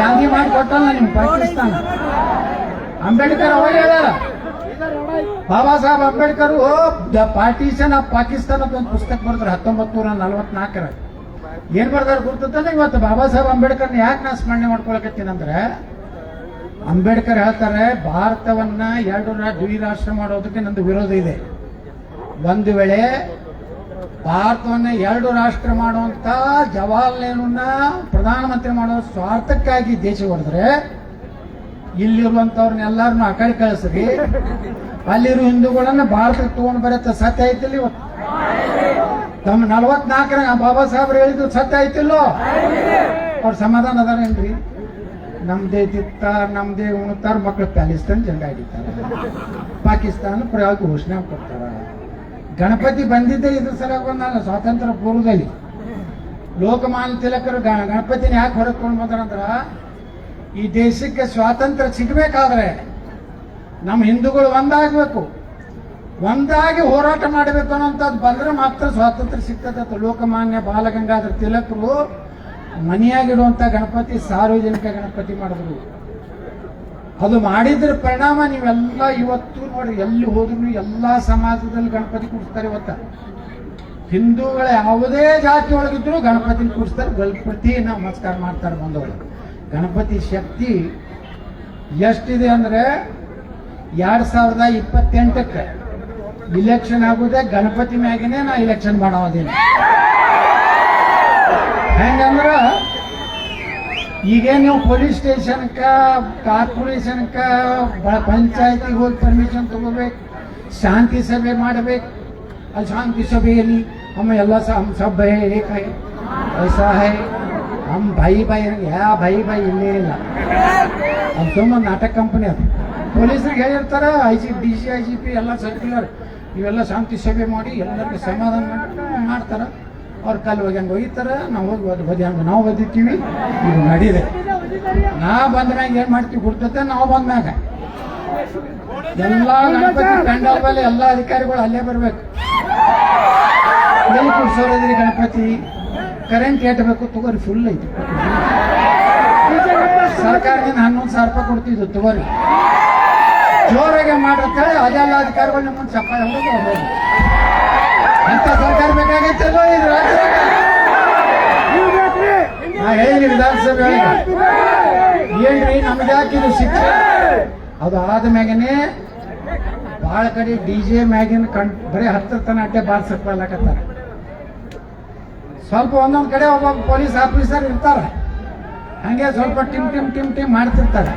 ಗಾಂಧಿ ಮಾಡಿ ಕೊಟ್ಟಲ್ಲ ನಿಮ್ ಪಾಕಿಸ್ತಾನ. ಅಂಬೇಡ್ಕರ್ ಅವಾಗ Baba Saheb Ambedkar the partition of Pakistan ಅಂತ ಒಂದು ಪುಸ್ತಕ ಬರ್ತಾರೆ ಹತ್ತೊಂಬತ್ತು ನೂರ ನಲ್ವತ್ನಾಲ್ಕರ ಏನ್ ಬರ್ದಾರ ಗುರ್ತಂದ್ರೆ ಇವತ್ತು ಬಾಬಾ ಸಾಹೇಬ್ ಅಂಬೇಡ್ಕರ್ನ ಯಾಕೆ ನಾ ಸ್ಮರಣೆ ಮಾಡ್ಕೊಳಕತ್ತೀನಂದ್ರೆ ಅಂಬೇಡ್ಕರ್ ಹೇಳ್ತಾರೆ, ಭಾರತವನ್ನ ಎರಡು ದ್ವಿರಾಷ್ಟ್ರ ಮಾಡೋದಕ್ಕೆ ನಂದು ವಿರೋಧ ಇದೆ. ಒಂದು ವೇಳೆ ಭಾರತವನ್ನ ಎರಡು ರಾಷ್ಟ್ರ ಮಾಡುವಂತ ಜವಾಹರ್ ನೆಹರುನ ಪ್ರಧಾನಮಂತ್ರಿ ಮಾಡೋ ಸ್ವಾರ್ಥಕ್ಕಾಗಿ ದೇಶ ಹೊಡೆದ್ರೆ ಇಲ್ಲಿರುವಂತವ್ರನ್ನೆಲ್ಲಾರನ್ನು ಆ ಕಡೆ ಕಳಿಸ್ರಿ. ಅಲ್ಲಿರೋ ಹಿಂದೂಗಳನ್ನ ಭಾರತಕ್ಕೆ ತಗೊಂಡು ಬರತ್ತ, ಸತ್ಯ ಐತಿಲ್ಲ ಇವತ್ತು. ತಮ್ಮ ನಲವತ್ನಾಲ್ಕರ ಬಾಬಾ ಸಾಹೇಬ್ರು ಹೇಳಿದ್ರು ಸತ್ಯ ಐತಿಲ್ಲೋ ಅವ್ರ ಸಮಾಧಾನ ಅದಾರೇನ್ರಿ ನಮ್ದೇ ತಿತ್ತಾರ ನಮ್ದೇ ಉಣ್ತಾರ ಮಕ್ಕಳು ಪ್ಯಾಲಿಸ್ತಾನ್ ಜಂಡ ಹಿಡಿತಾರ ಪಾಕಿಸ್ತಾನ ಪ್ರಯೋಗ ಘೋಷಣೆ ಕೊಡ್ತಾರ ಗಣಪತಿ ಬಂದಿದ್ದೇ ಇದ್ರ ಸಲುವಾಗಿ ಬಂದಲ್ಲ ಸ್ವಾತಂತ್ರ್ಯ ಪೂರ್ವದಲ್ಲಿ. ಲೋಕಮಾನ್ಯ ತಿಲಕರು ಗಣಪತಿನ ಯಾಕೆ ಹೊರಕೊಂಡು ಬಂದ್ರಂದ್ರ ಈ ದೇಶಕ್ಕೆ ಸ್ವಾತಂತ್ರ್ಯ ಸಿಗಬೇಕಾದ್ರೆ ನಮ್ಮ ಹಿಂದೂಗಳು ಒಂದಾಗಬೇಕು. ಒಂದಾಗಿ ಹೋರಾಟ ಮಾಡಬೇಕು ಅನ್ನೋಂಥದ್ದು ಬಂದ್ರೆ ಮಾತ್ರ ಸ್ವಾತಂತ್ರ್ಯ ಸಿಗ್ತದೆ ಲೋಕಮಾನ್ಯ ಬಾಲಗಂಗಾಧರ ತಿಲಕರು ಮನೆಯಾಗಿಡುವಂಥ ಗಣಪತಿ ಸಾರ್ವಜನಿಕ ಗಣಪತಿ ಮಾಡಿದ್ರು. ಅದು ಮಾಡಿದ್ರ ಪರಿಣಾಮ, ನೀವೆಲ್ಲ ಇವತ್ತು ನೋಡಿ, ಎಲ್ಲಿ ಹೋದ್ರು ಎಲ್ಲಾ ಸಮಾಜದಲ್ಲಿ ಗಣಪತಿ ಕೂಡಿಸ್ತಾರೆ ಇವತ್ತ. ಹಿಂದೂಗಳ ಯಾವುದೇ ಜಾತಿ ಒಳಗಿದ್ರು ಗಣಪತಿ ಕೂಡಿಸ್ತಾರೆ ಗಣಪತಿ ನಮಸ್ಕಾರ ಮಾಡ್ತಾರೆ ಬಂದವರು. ಗಣಪತಿ ಶಕ್ತಿ ಎಷ್ಟಿದೆ ಅಂದ್ರೆ ಎರಡ್ ಸಾವಿರದ ಇಪ್ಪತ್ತೆಂಟಕ್ಕೆ ಇಲೆಕ್ಷನ್ ಆಗುದೇ ಗಣಪತಿ ಮ್ಯಾಗೇನೆ ನಾ ಇಲೆಕ್ಷನ್ ಮಾಡೋದಿಲ್ಲ ಹೆಂಗಂದ್ರ ಈಗ ನೀವು ಪೊಲೀಸ್ ಸ್ಟೇಷನ್ಕ ಕಾರ್ಪೊರೇಷನ್ಕ ಪಂಚಾಯತಿಗೆ ಹೋಗಿ ಪರ್ಮಿಷನ್ ತಗೋಬೇಕು ಶಾಂತಿ ಸಭೆ ಮಾಡಬೇಕು ಅಲ್ಲಿ ಶಾಂತಿ ಸಭೆಯಲ್ಲಿ हम ಎಲ್ಲ ಸ- हम सब है एक है ऐसा है हम भाई भाई ಯಾವ ಭಾಯಿ ಭಾಯಿ ಇಲ್ಲೇ ಇಲ್ಲ ಅದು ಸುಮ್ಮನೆ ನಾಟಕ ಕಂಪನಿ ಅದು ಪೊಲೀಸರಿಗೆ ಹೇಳಿರ್ತಾರ I G D C I G P ಎಲ್ಲ ಸರ್ಕ್ಯುಲರ್ ಇವೆಲ್ಲ ಶಾಂತಿ ಸಭೆ ಮಾಡಿ ಎಲ್ಲರಿಗೂ ಸಮಾಧಾನ ಮಾಡಿ ಮಾಡ್ತಾರ ಅವ್ರ ಕಾಲು ಹೋಗಿ ಹಂಗೆ ನಾವು ಹೋಗಿ ಅದು ಬದಿ ಹಂಗೆ ನಾವು ಬದಿತೀವಿ, ಇದು ನಡೀದೆ ನಾ ಬಂದ ಮ್ಯಾಗ ಏನು ಮಾಡ್ತೀವಿ ಗುರ್ತತೆ ನಾವು ಬಂದ ಮ್ಯಾಗ. ಎಲ್ಲ ಗಣಪತಿ ಪೆಂಡಾಲ್ ಮೇಲೆ ಎಲ್ಲ ಅಧಿಕಾರಿಗಳು ಅಲ್ಲೇ ಬರಬೇಕು. ಎಲ್ಲಿ ಕುಡ್ಸೋದ್ರಿ ಗಣಪತಿ? ಕರೆಂಟ್ ಏಟಬೇಕು ತಗೋರಿ ಫುಲ್ ಐತಿ. ಸರ್ಕಾರದಿಂದ ಹನ್ನೊಂದು ಸಾವಿರ ರೂಪಾಯಿ ಕೊಡ್ತಿದ್ದು ತಗೋರಿ. ಜೋರಾಗೆ ಮಾಡಿರ್ತೇಳಿ ಅದೆಲ್ಲ ಅಧಿಕಾರಿಗಳು ನಿಮ್ಮನ್ನು ಚಪ್ಪಾಳೆ ಹೊಡೆದು ಹೋಗೋದು ಅಂತ ಸರ್ಕಾರ ಬೇಕಾಗೈತಲ್ಲೋ ಇದು ರಾಜ್ಯದಾಗ ನಾ ಹೇಳಿ ವಿಧಾನಸಭೆ ಏನ್ರಿ ನಮ್ಗೆ ಇದು ಶಿಕ್ಷೆ? ಅದು ಆದ ಮ್ಯಾಗನೆ ಭಾಳ ಕಡೆ ಡಿ ಜೆ ಮ್ಯಾಗಿನ ಕಂಡ್ ಬರೀ ಹತ್ತರ ತನ ಅಡ್ಡೆ ಬಾರಿಸಕ್ತಾರ ಸ್ವಲ್ಪ ಒಂದೊಂದ್ ಕಡೆ ಒಬ್ಬೊಬ್ಬ ಪೊಲೀಸ್ ಆಫೀಸರ್ ಇರ್ತಾರ. ಹಂಗೆ ಸ್ವಲ್ಪ ಟಿಮ್ ಟಿಮ್ ಟಿಮ್ ಟಿಮ್ ಮಾಡ್ತಿರ್ತಾರೆ.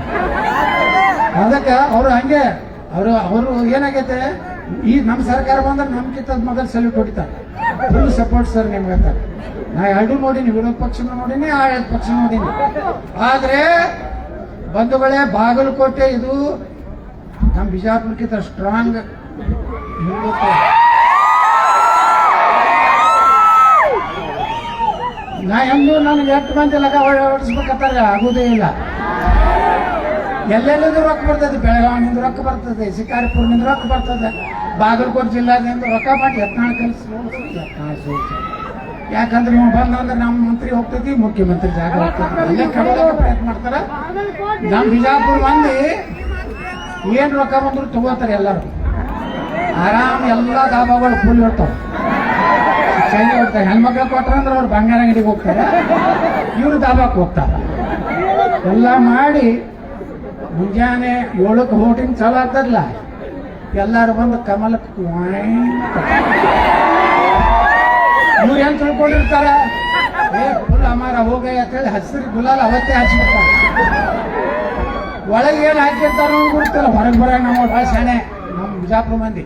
ಅದಕ್ಕೆ ಅವರು ಹಂಗೆ, ಅವರು ಅವರು ಏನಾಗೈತೆ? ಈ ನಮ್ಮ ಸರ್ಕಾರ ಬಂದ್ರೆ ನಮ್ಗಿಂತ ಮೊದಲು ಸಲ್ಯೂಟ್ ಹೊಡಿತಾರೆ. ಫುಲ್ ಸಪೋರ್ಟ್ ಸರ್ ನಿಮ್ಗೆ ಅಂತ. ನಾ ಎರಡು ನೋಡೀನಿ, ವಿರೋಧ ಪಕ್ಷನೂ ನೋಡೀನಿ ಆಡಳಿತ ಪಕ್ಷ ನೋಡೀನಿ. ಆದ್ರೆ ಬಂಧುಗಳೇ, ಬಾಗಲಕೋಟೆ ಇದು ನಮ್ಮ ಬಿಜಾಪುರಕ್ಕಿಂತ ಸ್ಟ್ರಾಂಗ್ ನಾ ಎಂದು ನನಗೆ ಎಷ್ಟು ಮಂದಿ ಲಗ ಹೊಡಿಸ್ಬೇಕಂತಾರೆ ಆಗೋದೇ ಇಲ್ಲ. ಎಲ್ಲೆಲ್ಲಿಂದ ರೊಕ್ಕ ಬರ್ತದೆ? ಬೆಳಗಾವಿನಿಂದ ರೊಕ್ಕ ಬರ್ತದೆ ಶಿಕಾರಿಪುರ್ನಿಂದ ರೊಕ್ಕ ಬರ್ತದೆ. ಬಾಗಲಕೋಟೆ ಜಿಲ್ಲಾದಿಂದ ರೊಕ್ಕ ಮಾಡಿ ಯತ್ನಾಳ ಕೆಲಸ ಯಾಕಂದ್ರೆ ಇವ್ ಬಂದಂದ್ರೆ ನಮ್ಮ ಮಂತ್ರಿ ಹೋಗ್ತೈತಿ, ಮುಖ್ಯಮಂತ್ರಿ ಜಾಗ ಹೋಗ್ತೈತಿ. ಪ್ರಯತ್ನ ಮಾಡ್ತಾರ. ನಮ್ಮ ಬಿಜಾಪುರ್ ಮಂದಿ ಏನ್ ರೊಕ್ಕ ಬಂದ್ರು ತಗೋತಾರೆ ಎಲ್ಲರೂ. ಆರಾಮ್ ಎಲ್ಲ ದಾಬಾಗಳು ಕೂಲಿ ಇರ್ತಾವ ಚೈನಿ ಹೆಣ್ಮಕ್ಳು ಕೊಟ್ರ ಅಂದ್ರೆ ಅವ್ರು ಬಂಗಾರ ಅಂಗಡಿಗೆ ಹೋಗ್ತಾರೆ. ಇವ್ರು ದಾಬಾಕ್ ಹೋಗ್ತಾರೆ. ಎಲ್ಲ ಮಾಡಿ ಮುಂಜಾನೆ ಏಳಕ್ಕೆ ಹೋಟಿಂಗ್ ಚಾಲು ಆಗ್ತದಲ್ಲ ಎಲ್ಲಾರು ಬಂದು ಕಮಲಕ್ಕೆ ಇವ್ರು ಏನ್ ತಿಳ್ಕೊಂಡಿರ್ತಾರ? ಏ ಫುಲ್ ಅಮಾರ ಹೋಗ ಅಂತೇಳಿ ಹಸಿರು ಗುಲಾಲ್ ಅವತ್ತೇ ಹಚ್ಬಿಡ್ತಾರೆ ಒಳಗೆ ಏನು ಹಾಕಿರ್ತಾರ ಗುರುತಿಲ್ಲ ಹೊರಗೆ ಬರ ನಮ್ಮ ಭಾಳ ನಮ್ಮ ಬಿಜಾಪುರ ಮಂದಿ.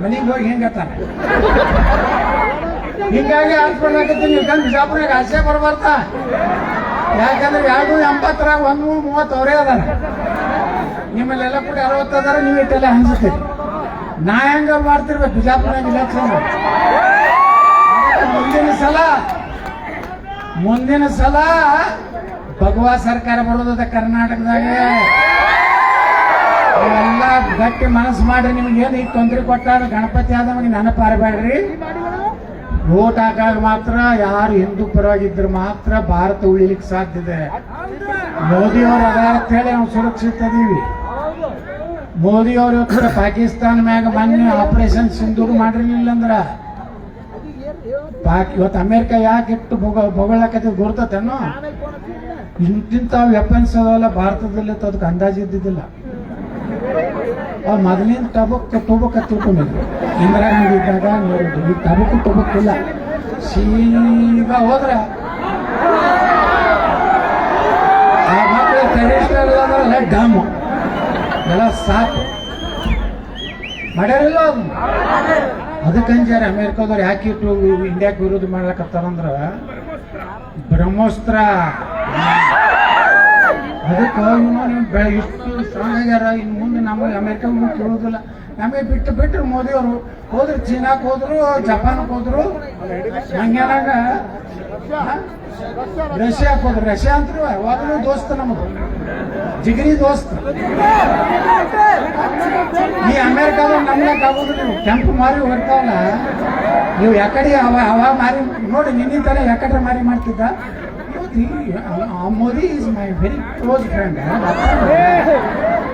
ಮನೆಗೆ ಹೋಗಿ ಹೆಂಗತ್ತಾರ ಹಿಂಗಾಗಿ ಅನ್ಸ್ಕೊಳಕತ್ತೀನಿ ಹಾಕಿರ್ತೀನಿ ಬಿಜಾಪುರಾಗ ಆಸೆ ಬರ್ಬರ್ತಾ ಯಾಕಂದ್ರೆ ಎರಡು ಎಂಬತ್ತರಾಗ ಒಂದು ಮೂವತ್ತು ಅವರೇ ಅದಾರ. ನಿಮ್ಮಲ್ಲೆಲ್ಲ ಕೂಡ ಅರವತ್ತದಾರ ನೀವು ಇಟ್ಟೆಲ್ಲ ಹಂಚ್ತೀರಿ ನಾ ಹೆಂಗ ಮಾಡ್ತಿರ್ಬೇಕು? ಬಿಜಾಪುರ ಇಲೆಕ್ಷನ್ ಮುಂದಿನ ಸಲ ಮುಂದಿನ ಸಲ ಭಗವಾ ಸರ್ಕಾರ ಬರೋದ ಕರ್ನಾಟಕದಾಗ. ಎಲ್ಲ ಗಟ್ಟಿ ಮನಸ್ಸು ಮಾಡ್ರಿ ನಿಮ್ಗೆ ಏನು ಈಗ ತೊಂದರೆ ಕೊಟ್ಟಾರ ಗಣಪತಿ ಆದವನಿಗೆ ನೆನಪಾರಬೇಡ್ರಿ ವೋಟ್ ಹಾಕಾಗ ಮಾತ್ರ ಯಾರು ಹಿಂದೂ ಪರವಾಗಿದ್ರೆ ಮಾತ್ರ ಭಾರತ ಉಳಿಲಿಕ್ಕೆ ಸಾಧ್ಯ ಇದೆ. ಮೋದಿ ಅವರು ಅದಾರ ಹೇಳಿ ನಾವು ಸುರಕ್ಷಿತ ಅದೀವಿ ಮೋದಿ ಅವರು ಪಾಕಿಸ್ತಾನ ಮ್ಯಾಗ ಮೊನ್ನೆ ಆಪರೇಷನ್ ಸಿಂಧೂರು ಮಾಡಿರ್ಲಿಲ್ಲ ಅಂದ್ರ ಪಾಕ್ ಇವತ್ತು ಅಮೇರಿಕ ಯಾಕೆ ಇಟ್ಟು ಬೊಗಳಕತಿ ಗುರ್ತತೇನೋ ಇಂತಿಂತ ವೆಪನ್ಸ್ ಅದಾವಲ್ಲ ಭಾರತದಲ್ಲಿ ಅದಕ್ಕೆ ಅಂದಾಜು ಇದ್ದಿದ್ದಿಲ್ಲ. ಆ ಮೊದಲಿನ ಟಬಕ್ ಟೊಬಕ್ ತಿಳ್ಕೊಂಡಿದ್ರು ಇಂದಿರಾ ಗಾಂಧಿ ಇದ್ದಾಗ ನೋಡಿದ್ರು ಈ ಟಬಕ್ ಟೊಬಕ್ ಇಲ್ಲ. ಸೀದಾ ಹೋದ್ರ. ಆ ಮಕ್ಕಳು ಟ್ರೆಡಿಷನಲ್ ಅಂದ್ರೆ ಡಮ್. ಎಲ್ಲ ಸಾಕು. ಮಾಡ್ಯಾರಿಲ್ಲ ಅದು ಅದಕ್ಕೆ ಅಂಜಾರ ಅಮೇರಿಕಾದವ್ರು ಯಾಕೆ ಇಟ್ಟು ಇಂಡಿಯಾಕ್ಕೆ ವಿರೋಧ ಮಾಡ್ಲಕತ್ತಾರಂದ್ರ ಬ್ರಹ್ಮೋಸ್ತ್ರ. ಅದಕ್ಕೆ ಇನ್ನೂ ಬೆಳ ಇಷ್ಟು ಸ್ಟ್ರಾಂಗ್ ಆಗ್ಯಾರ ಇನ್ನು ಮುಂದೆ ನಮಗೆ ಅಮೇರಿಕ ಕೇಳೋದಿಲ್ಲ ನಮಗೆ ಬಿಟ್ಟು ಬಿಟ್ಟರು ಮೋದಿಯವರು ಹೋದ್ರು ಚೀನಾಕ್ ಹೋದ್ರು ಜಪಾನ್ಗೆ ಹೋದ್ರು, ಹಂಗೇನಾಗ ರಷ್ಯಾಕ್ ಹೋದ್ರು. ರಷ್ಯಾ ಅಂತೂ ಯಾವಾಗಲೂ ದೋಸ್ತ ನಮಗೆ ಜಿಗರಿ ದೋಸ್ತ. ಈ ಅಮೆರಿಕದ ನಮ್ಲಕ್ ಆಗೋದು ನೀವು. ಕೆಂಪು ಮಾರಿ ಹೊರ್ತಾವಲ್ಲ. ನೀವು ಯಾಕಡೆ ಅವ ಅವ ಮಾರಿ ನೋಡಿ ನಿನ್ನಿಂದ ಯಾಕಡೆ ಮಾರಿ ಮಾಡ್ತಿದ್ದ? Modi is my very close friend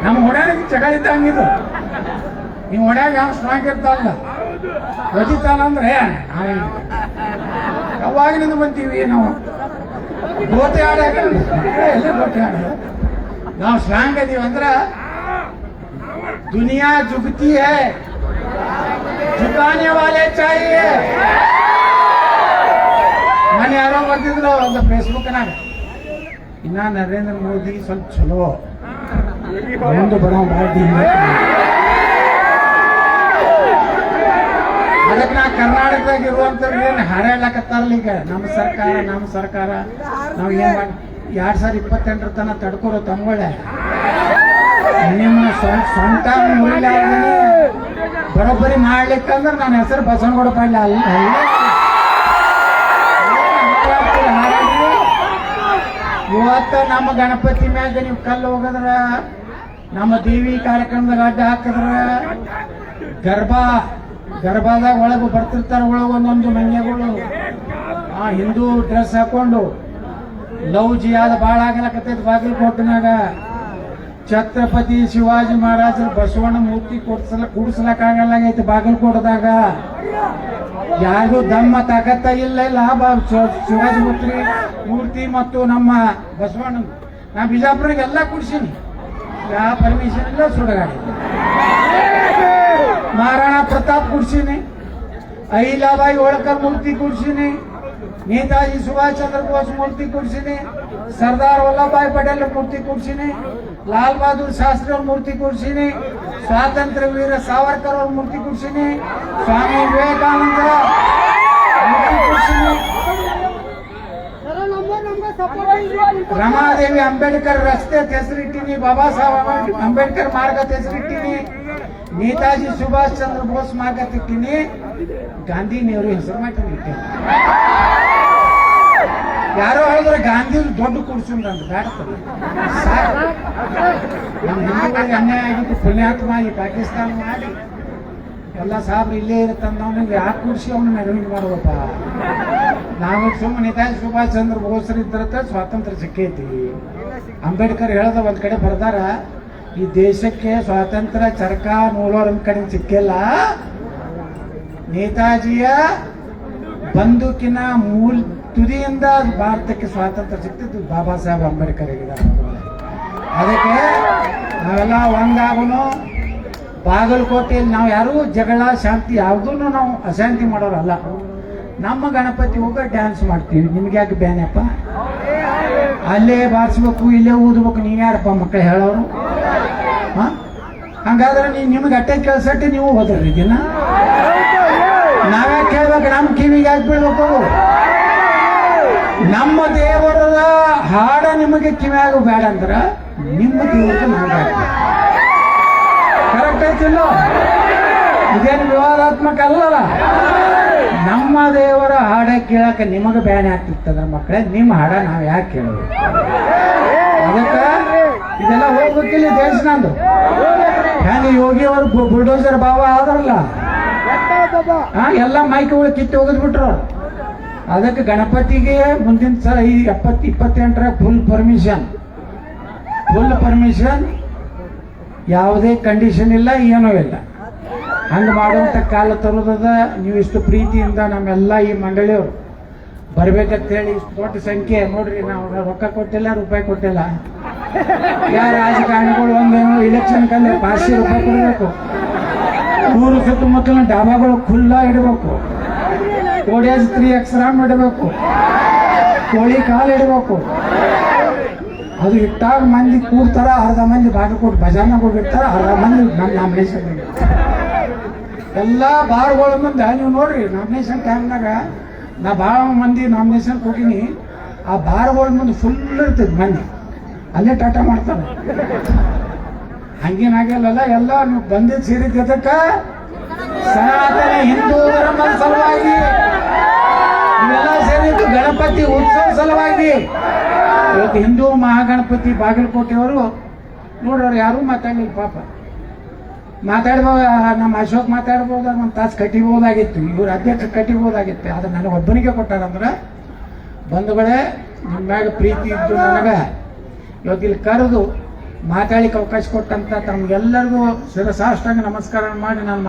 ನಮ್ಮ ಓಡ್ಯಾಗ ಚಗಳಿದ್ದ ಇದು. ನೀವು ಓಡ್ಯಾಗ ಯಾವ ಸ್ಟ್ರಾಂಗ್ ಇರ್ತಾರಲ್ಲ ರಜಿತಾಲ ಅಂದ್ರೆ ಯಾವಾಗಿನಿಂದ ಬಂತೀವಿ ನಾವು ಗೋತೆ ಆಡಾಗ ಎಲ್ಲ ಗೋತೆ ಆಡ ನಾವು ಸ್ಟ್ರಾಂಗ್ ಅದೀವಿ ಅಂದ್ರೆ, ದುನಿಯಾ ಜುಗತಿ ಹೇ ಜುಗಾನೆ ವಾಲೆ ಹೇ ಯಾರೋ ಬರ್ತಿದ್ರು ಒಂದು ಫೇಸ್ಬುಕ್ನಾಗ ಇನ್ನ ನರೇಂದ್ರ ಮೋದಿ ಸ್ವಲ್ಪ ಚಲೋ. ಒಂದು ಬರೋ ಬಾಡಿ ಅದಕ್ಕೆ ನಾ ಕರ್ನಾಟಕದಾಗ ಇರುವಂತವ್ರು ಏನು ಹಾರಾಡ್ಲಕತ್ತಾರಲ್ಲ ಈಗ? ನಮ್ಮ ಸರ್ಕಾರ ನಮ್ಮ ಸರ್ಕಾರ. ನಾವು ಏನ್ ಮಾಡಿ ಎರಡ್ ಸಾವಿರ ಇಪ್ಪತ್ತೆಂಟರ ತನಕ ತಡ್ಕೊರೋ ತಮ್ಗಳೇ. ನಿಮ್ಮ ಸ್ವಂತ ಬರೋಬ್ಬರಿ ಮಾಡ್ಲಿಕ್ಕಂದ್ರೆ ನನ್ನ ಹೆಸರು ಬಸವನಗೌಡ ಪಾಡ್ಲ. ಅಲ್ಲ. ಇವತ್ತ ನಮ್ಮ ಗಣಪತಿ ಮ್ಯಾಗ ನೀವು ಕಲ್ಲು ಹೋಗದ್ರ ನಮ್ಮ ದೇವಿ ಕಾರ್ಯಕ್ರಮದಾಗ ಅಡ್ಡ ಹಾಕಿದ್ರ, ಗರ್ಭ ಗರ್ಭದಾಗ ಒಳಗೆ ಬರ್ತಿರ್ತಾರ ಒಳಗ ಒಂದೊಂದು ಮನೆಗಳು. ಆ ಹಿಂದೂ ಡ್ರೆಸ್ ಹಾಕೊಂಡು ಲವ್ ಜಿಯಾದ ಭಾಳ ಆಗಲಕತ್ತೈತಿ ಕೊಟ್ಟನಾಗ ಛತ್ರಪತಿ ಶಿವಾಜಿ ಮಹಾರಾಜರ ಬಸವಣ್ಣ ಮೂರ್ತಿ ಕೊಡ್ಸಲ, ಕೂಡ್ಸಲಕ್ಕಾಗಲ್ಲಾಗೈತಿ ಬಾಗಲಕೋಟದಾಗ. ಯಾರಿಗೂ ದಮ್ಮ ತಾಕತ್ತ ಇಲ್ಲ ಶಿವ- ಶಿವಾಜಿ ಮೂರ್ತಿ ಮೂರ್ತಿ ಮತ್ತು ನಮ್ಮ ಬಸವಣ್ಣ. ನಾ ಬಿಜಾಪುರಿಗೆಲ್ಲ ಕುಡ್ಸೀನಿ. ಯಾವ ಪರ್ಮಿಷನ್ ಇಲ್ಲ, ಸುಡಗಾಡಿ. ಮಹಾರಾಣಾ ಪ್ರತಾಪ್ ಕುಡ್ಸೀನಿ. ಅಹಿಲಾಬಾಯಿ ಹೋಳ್ಕರ್ ಮೂರ್ತಿ ಕುಡ್ಸೀನಿ. ನೇತಾಜಿ ಸುಭಾಷ್ ಚಂದ್ರ ಬೋಸ್ ಮೂರ್ತಿ ಕುಡ್ಸೀನಿ. ಸರ್ದಾರ್ ವಲ್ಲಭಾಯ್ ಪಟೇಲ್ ಮೂರ್ತಿ ಕುಡ್ಸೀನಿ. ಲಾಲ್ ಬಹದ್ದೂರ್ ಶಾಸ್ತ್ರಿ ಅವ್ರ ಮೂರ್ತಿ ಕುಡ್ಸೀನಿ. ಸ್ವಾತಂತ್ರ್ಯ ವೀರ ಸಾವರ್ಕರ್ ಅವ್ರ ಮೂರ್ತಿ ಕುಡ್ಸೀನಿ ಸ್ವಾಮಿ ವಿವೇಕಾನಂದರ ಮೂರ್ತಿ ಕುಡ್ಸೀನಿ ರಮಾದೇವಿ ಅಂಬೇಡ್ಕರ್ ರಸ್ತೆ ಹೆಸರಿಟ್ಟಿನಿ ಬಾಬಾ ಸಾಹೇಬ್ ಅಂಬೇಡ್ಕರ್ ಮಾರ್ಗ ಹೆಸರಿಟ್ಟಿನಿ ನೇತಾಜಿ ಸುಭಾಷ್ ಚಂದ್ರ ಬೋಸ್ ಮಾರ್ಗ ತಿಟ್ಟಿನಿ ಗಾಂಧಿ ನೆಹರು ಹೆಸರು ಮಾಡಿ ಯಾರೋ ಹೇಳಿದ್ರೆ ಗಾಂಧಿ ದೊಡ್ಡ ಕುಡ್ಸುಂಡ್ ಅಂತ ಹಿಂದೂಗಳಿಗೆ ಅನ್ಯಾಯ ಆಗಿತ್ತು ಪುಣ್ಯಾತ್ಮ ಈ ಪಾಕಿಸ್ತಾನ ಮಾಡಿ. ಎಲ್ಲ ಸಾಬ್ರು ಇಲ್ಲೇ ಇರುತ್ತಂದವನಿಗೆ ಯಾಕೆ ಕುಡ್ಸಿ ಅವನು ಮೆರವಣಿಗೆ ಮಾಡುವಪ್ಪ? ನಾವು ಸುಮ್ಮನೆ ನೇತಾಜಿ ಸುಭಾಷ್ ಚಂದ್ರ ಬೋಸರ್ ಇದ್ರತ್ತ ಸ್ವಾತಂತ್ರ್ಯ ಸಿಕ್ಕೈತಿ. ಅಂಬೇಡ್ಕರ್ ಹೇಳ್ದ ಒಂದ್ ಕಡೆ ಬರ್ದಾರ, ಈ ದೇಶಕ್ಕೆ ಸ್ವಾತಂತ್ರ್ಯ ಚರಕ ನೂಲೋರ್ ಒಂದ್ ಕಡೆ ಸಿಕ್ಕಿಲ್ಲ. ನೇತಾಜಿಯ ಬಂದೂಕಿನ ಮೂಲ್ ತುದಿಯಿಂದ ಭಾರತಕ್ಕೆ ಸ್ವಾತಂತ್ರ್ಯ ಸಿಕ್ತಿದ್ದು ಬಾಬಾ ಸಾಹೇಬ್ ಅಂಬೇಡ್ಕರ್ ಅದಕ್ಕೆ ನಾವೆಲ್ಲ ಒಂದಾಗೂ ಬಾಗಲಕೋಟೆಯಲ್ಲಿ ನಾವು ಯಾರೂ ಜಗಳ, ಶಾಂತಿ ಯಾವುದೂ ನಾವು ಅಶಾಂತಿ ಮಾಡೋರಲ್ಲ. ನಮ್ಮ ಗಣಪತಿ ಹೋಗ ಡ್ಯಾನ್ಸ್ ಮಾಡ್ತೀವಿ. ನಿಮ್ಗೆ ಯಾಕೆ ಬ್ಯಾನಪ್ಪ ಅಲ್ಲೇ ಬಾರಿಸ್ಬೇಕು, ಇಲ್ಲೇ ಊದ್ಬೇಕು ನೀವು ಯಾರಪ್ಪ ಮಕ್ಕಳು ಹೇಳೋರು? ಹಾ? ಹಂಗಾದ್ರೆ ನೀವು ನಿಮ್ಗೆ ಅಟ್ಟೆ ಕೆಲಸಟ್ಟೆ ನೀವು ಹೋದ್ರಿ ದಿನ? ನಾವ್ಯಾಕೆ ಹೇಳ್ಬೇಕು ನಮ್ಮ ಕಿವಿಗೆ ಯಾಕೆ ಬೀಳ್ಬೇಕು? ನಮ್ಮ ದೇವರ ಹಾಡ ನಿಮಗೆ ಕಿವಿಯಾಗ ಬೇಡ ಅಂದ್ರ ನಿಮ್ಮ ದೇವರಿಗೆ ನಮಗೆ ಕರೆಕ್ಟ್ ಐತಿಲ್ಲ ಇದೇನು ವಿವಾದಾತ್ಮಕ ಅಲ್ಲಲ್ಲ? ನಮ್ಮ ದೇವರ ಹಾಡ ಕೇಳಕ ನಿಮಗೆ ಬ್ಯಾನೆ ಆಗ್ತಿರ್ತದ ಮಕ್ಕಳೇ ನಿಮ್ಮ ಹಾಡ ನಾವು ಯಾಕೆ ಕೇಳೋದು? ಅದಕ್ಕ ಇದೆಲ್ಲ ಹೋಗ್ಬೇಕಿಲ್ಲ ದೇಶ ನಂದು. ಹೆಂಗ ಯೋಗಿ ಅವರು ಬುಲ್ಡೋಸರ್ ಬಾಬಾ ಆದ್ರಲ್ಲ? ಎಲ್ಲ ಮೈಕ್ ಕಿತ್ತು ಹೋಗಿದ್ಬಿಟ್ರು ಅದಕ್ಕೆ ಗಣಪತಿಗೆ ಮುಂದಿನ ಸಲ ಈ ಎಪ್ಪತ್ತು, ಇಪ್ಪತ್ತೆಂಟರ ಫುಲ್ ಪರ್ಮಿಷನ್ ಫುಲ್ ಪರ್ಮಿಷನ್ ಯಾವುದೇ ಕಂಡೀಷನ್ ಇಲ್ಲ, ಏನೂ ಇಲ್ಲ. ಹಂಗೆ ಮಾಡುವಂಥ ಕಾಲ ತರೋದದ ನೀವು ಇಷ್ಟು ಪ್ರೀತಿಯಿಂದ ನಮ್ಮೆಲ್ಲ ಈ ಮಂಡಳಿಯವರು. ಬರ್ಬೇಕಂತ ಹೇಳಿ ಇಷ್ಟು ದೊಡ್ಡ ಸಂಖ್ಯೆ, ನೋಡ್ರಿ ನಾವು ರೊಕ್ಕ ಕೊಟ್ಟಿಲ್ಲ, ರೂಪಾಯಿ ಕೊಟ್ಟಿಲ್ಲ. ಯಾರ ರಾಜಕಾರಣಿಗಳು ಒಂದೇನು ಇಲೆಕ್ಷನ್ ಕಂದ್ರೆ ಪಾಸಿ ರೂಪಾಯಿ ಕೊಡಬೇಕು. ಊರು ಸುತ್ತಮುತ್ತಲಿನ ಡಾಬಾಗಳು ಖುಲ್ಲ ಇಡಬೇಕು ಕೋಡಿಯಾಜ್ ತ್ರೀ ಎಕ್ಸ್ರಾಮ್ ಇಡಬೇಕು. ಕೋಳಿ ಕಾಲು ಇಡಬೇಕು. ಅದು ಇಟ್ಟಾಗ ಮಂದಿ ಕೂಡ್ತಾರ, ಅರ್ಧ ಮಂದಿ ಬಾಗಲಕೋಟೆ ಭಜಾನ ಹೋಗಿರ್ತಾರ ಅರ್ಧ ಮಂದಿ ನಮ್ಮ ನಾಮಿನೇಷನ್ ಎಲ್ಲ ಬಾರ್ಗಳ ಮುಂದೆ ನೀವು ನೋಡ್ರಿ, ನಾಮಿನೇಷನ್ ಟೈಮ್ನಾಗ ನಾ ಭಾಳ ಮಂದಿ ನಾಮಿನೇಷನ್ ಹೋಗಿನಿ. ಆ ಬಾರ್ಗಳ ಮುಂದೆ ಫುಲ್ ಇರ್ತದೆ ಮಂದಿ. ಅಲ್ಲೇ ಟಾಟಾ ಮಾಡ್ತಾರೆ. ಹಂಗೇನಾಗಿಲ್ಲಲ್ಲ ಎಲ್ಲ ನೀವು ಬಂದಿದ್ದು ಸೇರಿದ್ದು ಎದಕ್ಕ ಸನಾತನ ಹಿಂದೂ ಧರ್ಮದ ಸಲುವಾಗಿ, ಇವೆಲ್ಲ ಸೇರಿದ್ದು ಗಣಪತಿ ಉತ್ಸವ ಸಲುವಾಗಿ. ಇವತ್ತು ಹಿಂದೂ ಮಹಾಗಣಪತಿ ಬಾಗಲಕೋಟೆಯವರು ನೋಡೋರು ಯಾರು ಮಾತಾಡಲಿಲ್ಲ ಪಾಪ. ಮಾತಾಡ್ಬೋದು ನಮ್ಮ ಅಶೋಕ್ ಮಾತಾಡ್ಬೋದು, ನಮ್ಮ ತಾಸು ಕಟ್ಟಿಬೋದಾಗಿತ್ತು. ಇವ್ರ ಅಧ್ಯಕ್ಷ ಕಟ್ಟಿಬೋದಾಗಿತ್ತು. ಆದ್ರೆ ನನಗೆ ಒಬ್ಬನಿಗೆ ಕೊಟ್ಟಾರಂದ್ರೆ ಬಂಧುಗಳೇ ನಿಮ್ಮ ಮ್ಯಾಗ ಪ್ರೀತಿ ಇದ್ದು ನನಗೆ, ಇವತ್ತು ಇಲ್ಲಿ ಕರೆದು ಮಾತಾಡ್ಲಿಕ್ಕೆ ಅವಕಾಶ ಕೊಟ್ಟಂತ ತಮ್ಗೆಲ್ಲರಿಗೂ ಶಿರಸಾಷ್ಟಾಂಗ ನಮಸ್ಕಾರ ಮಾಡಿ ನಾನು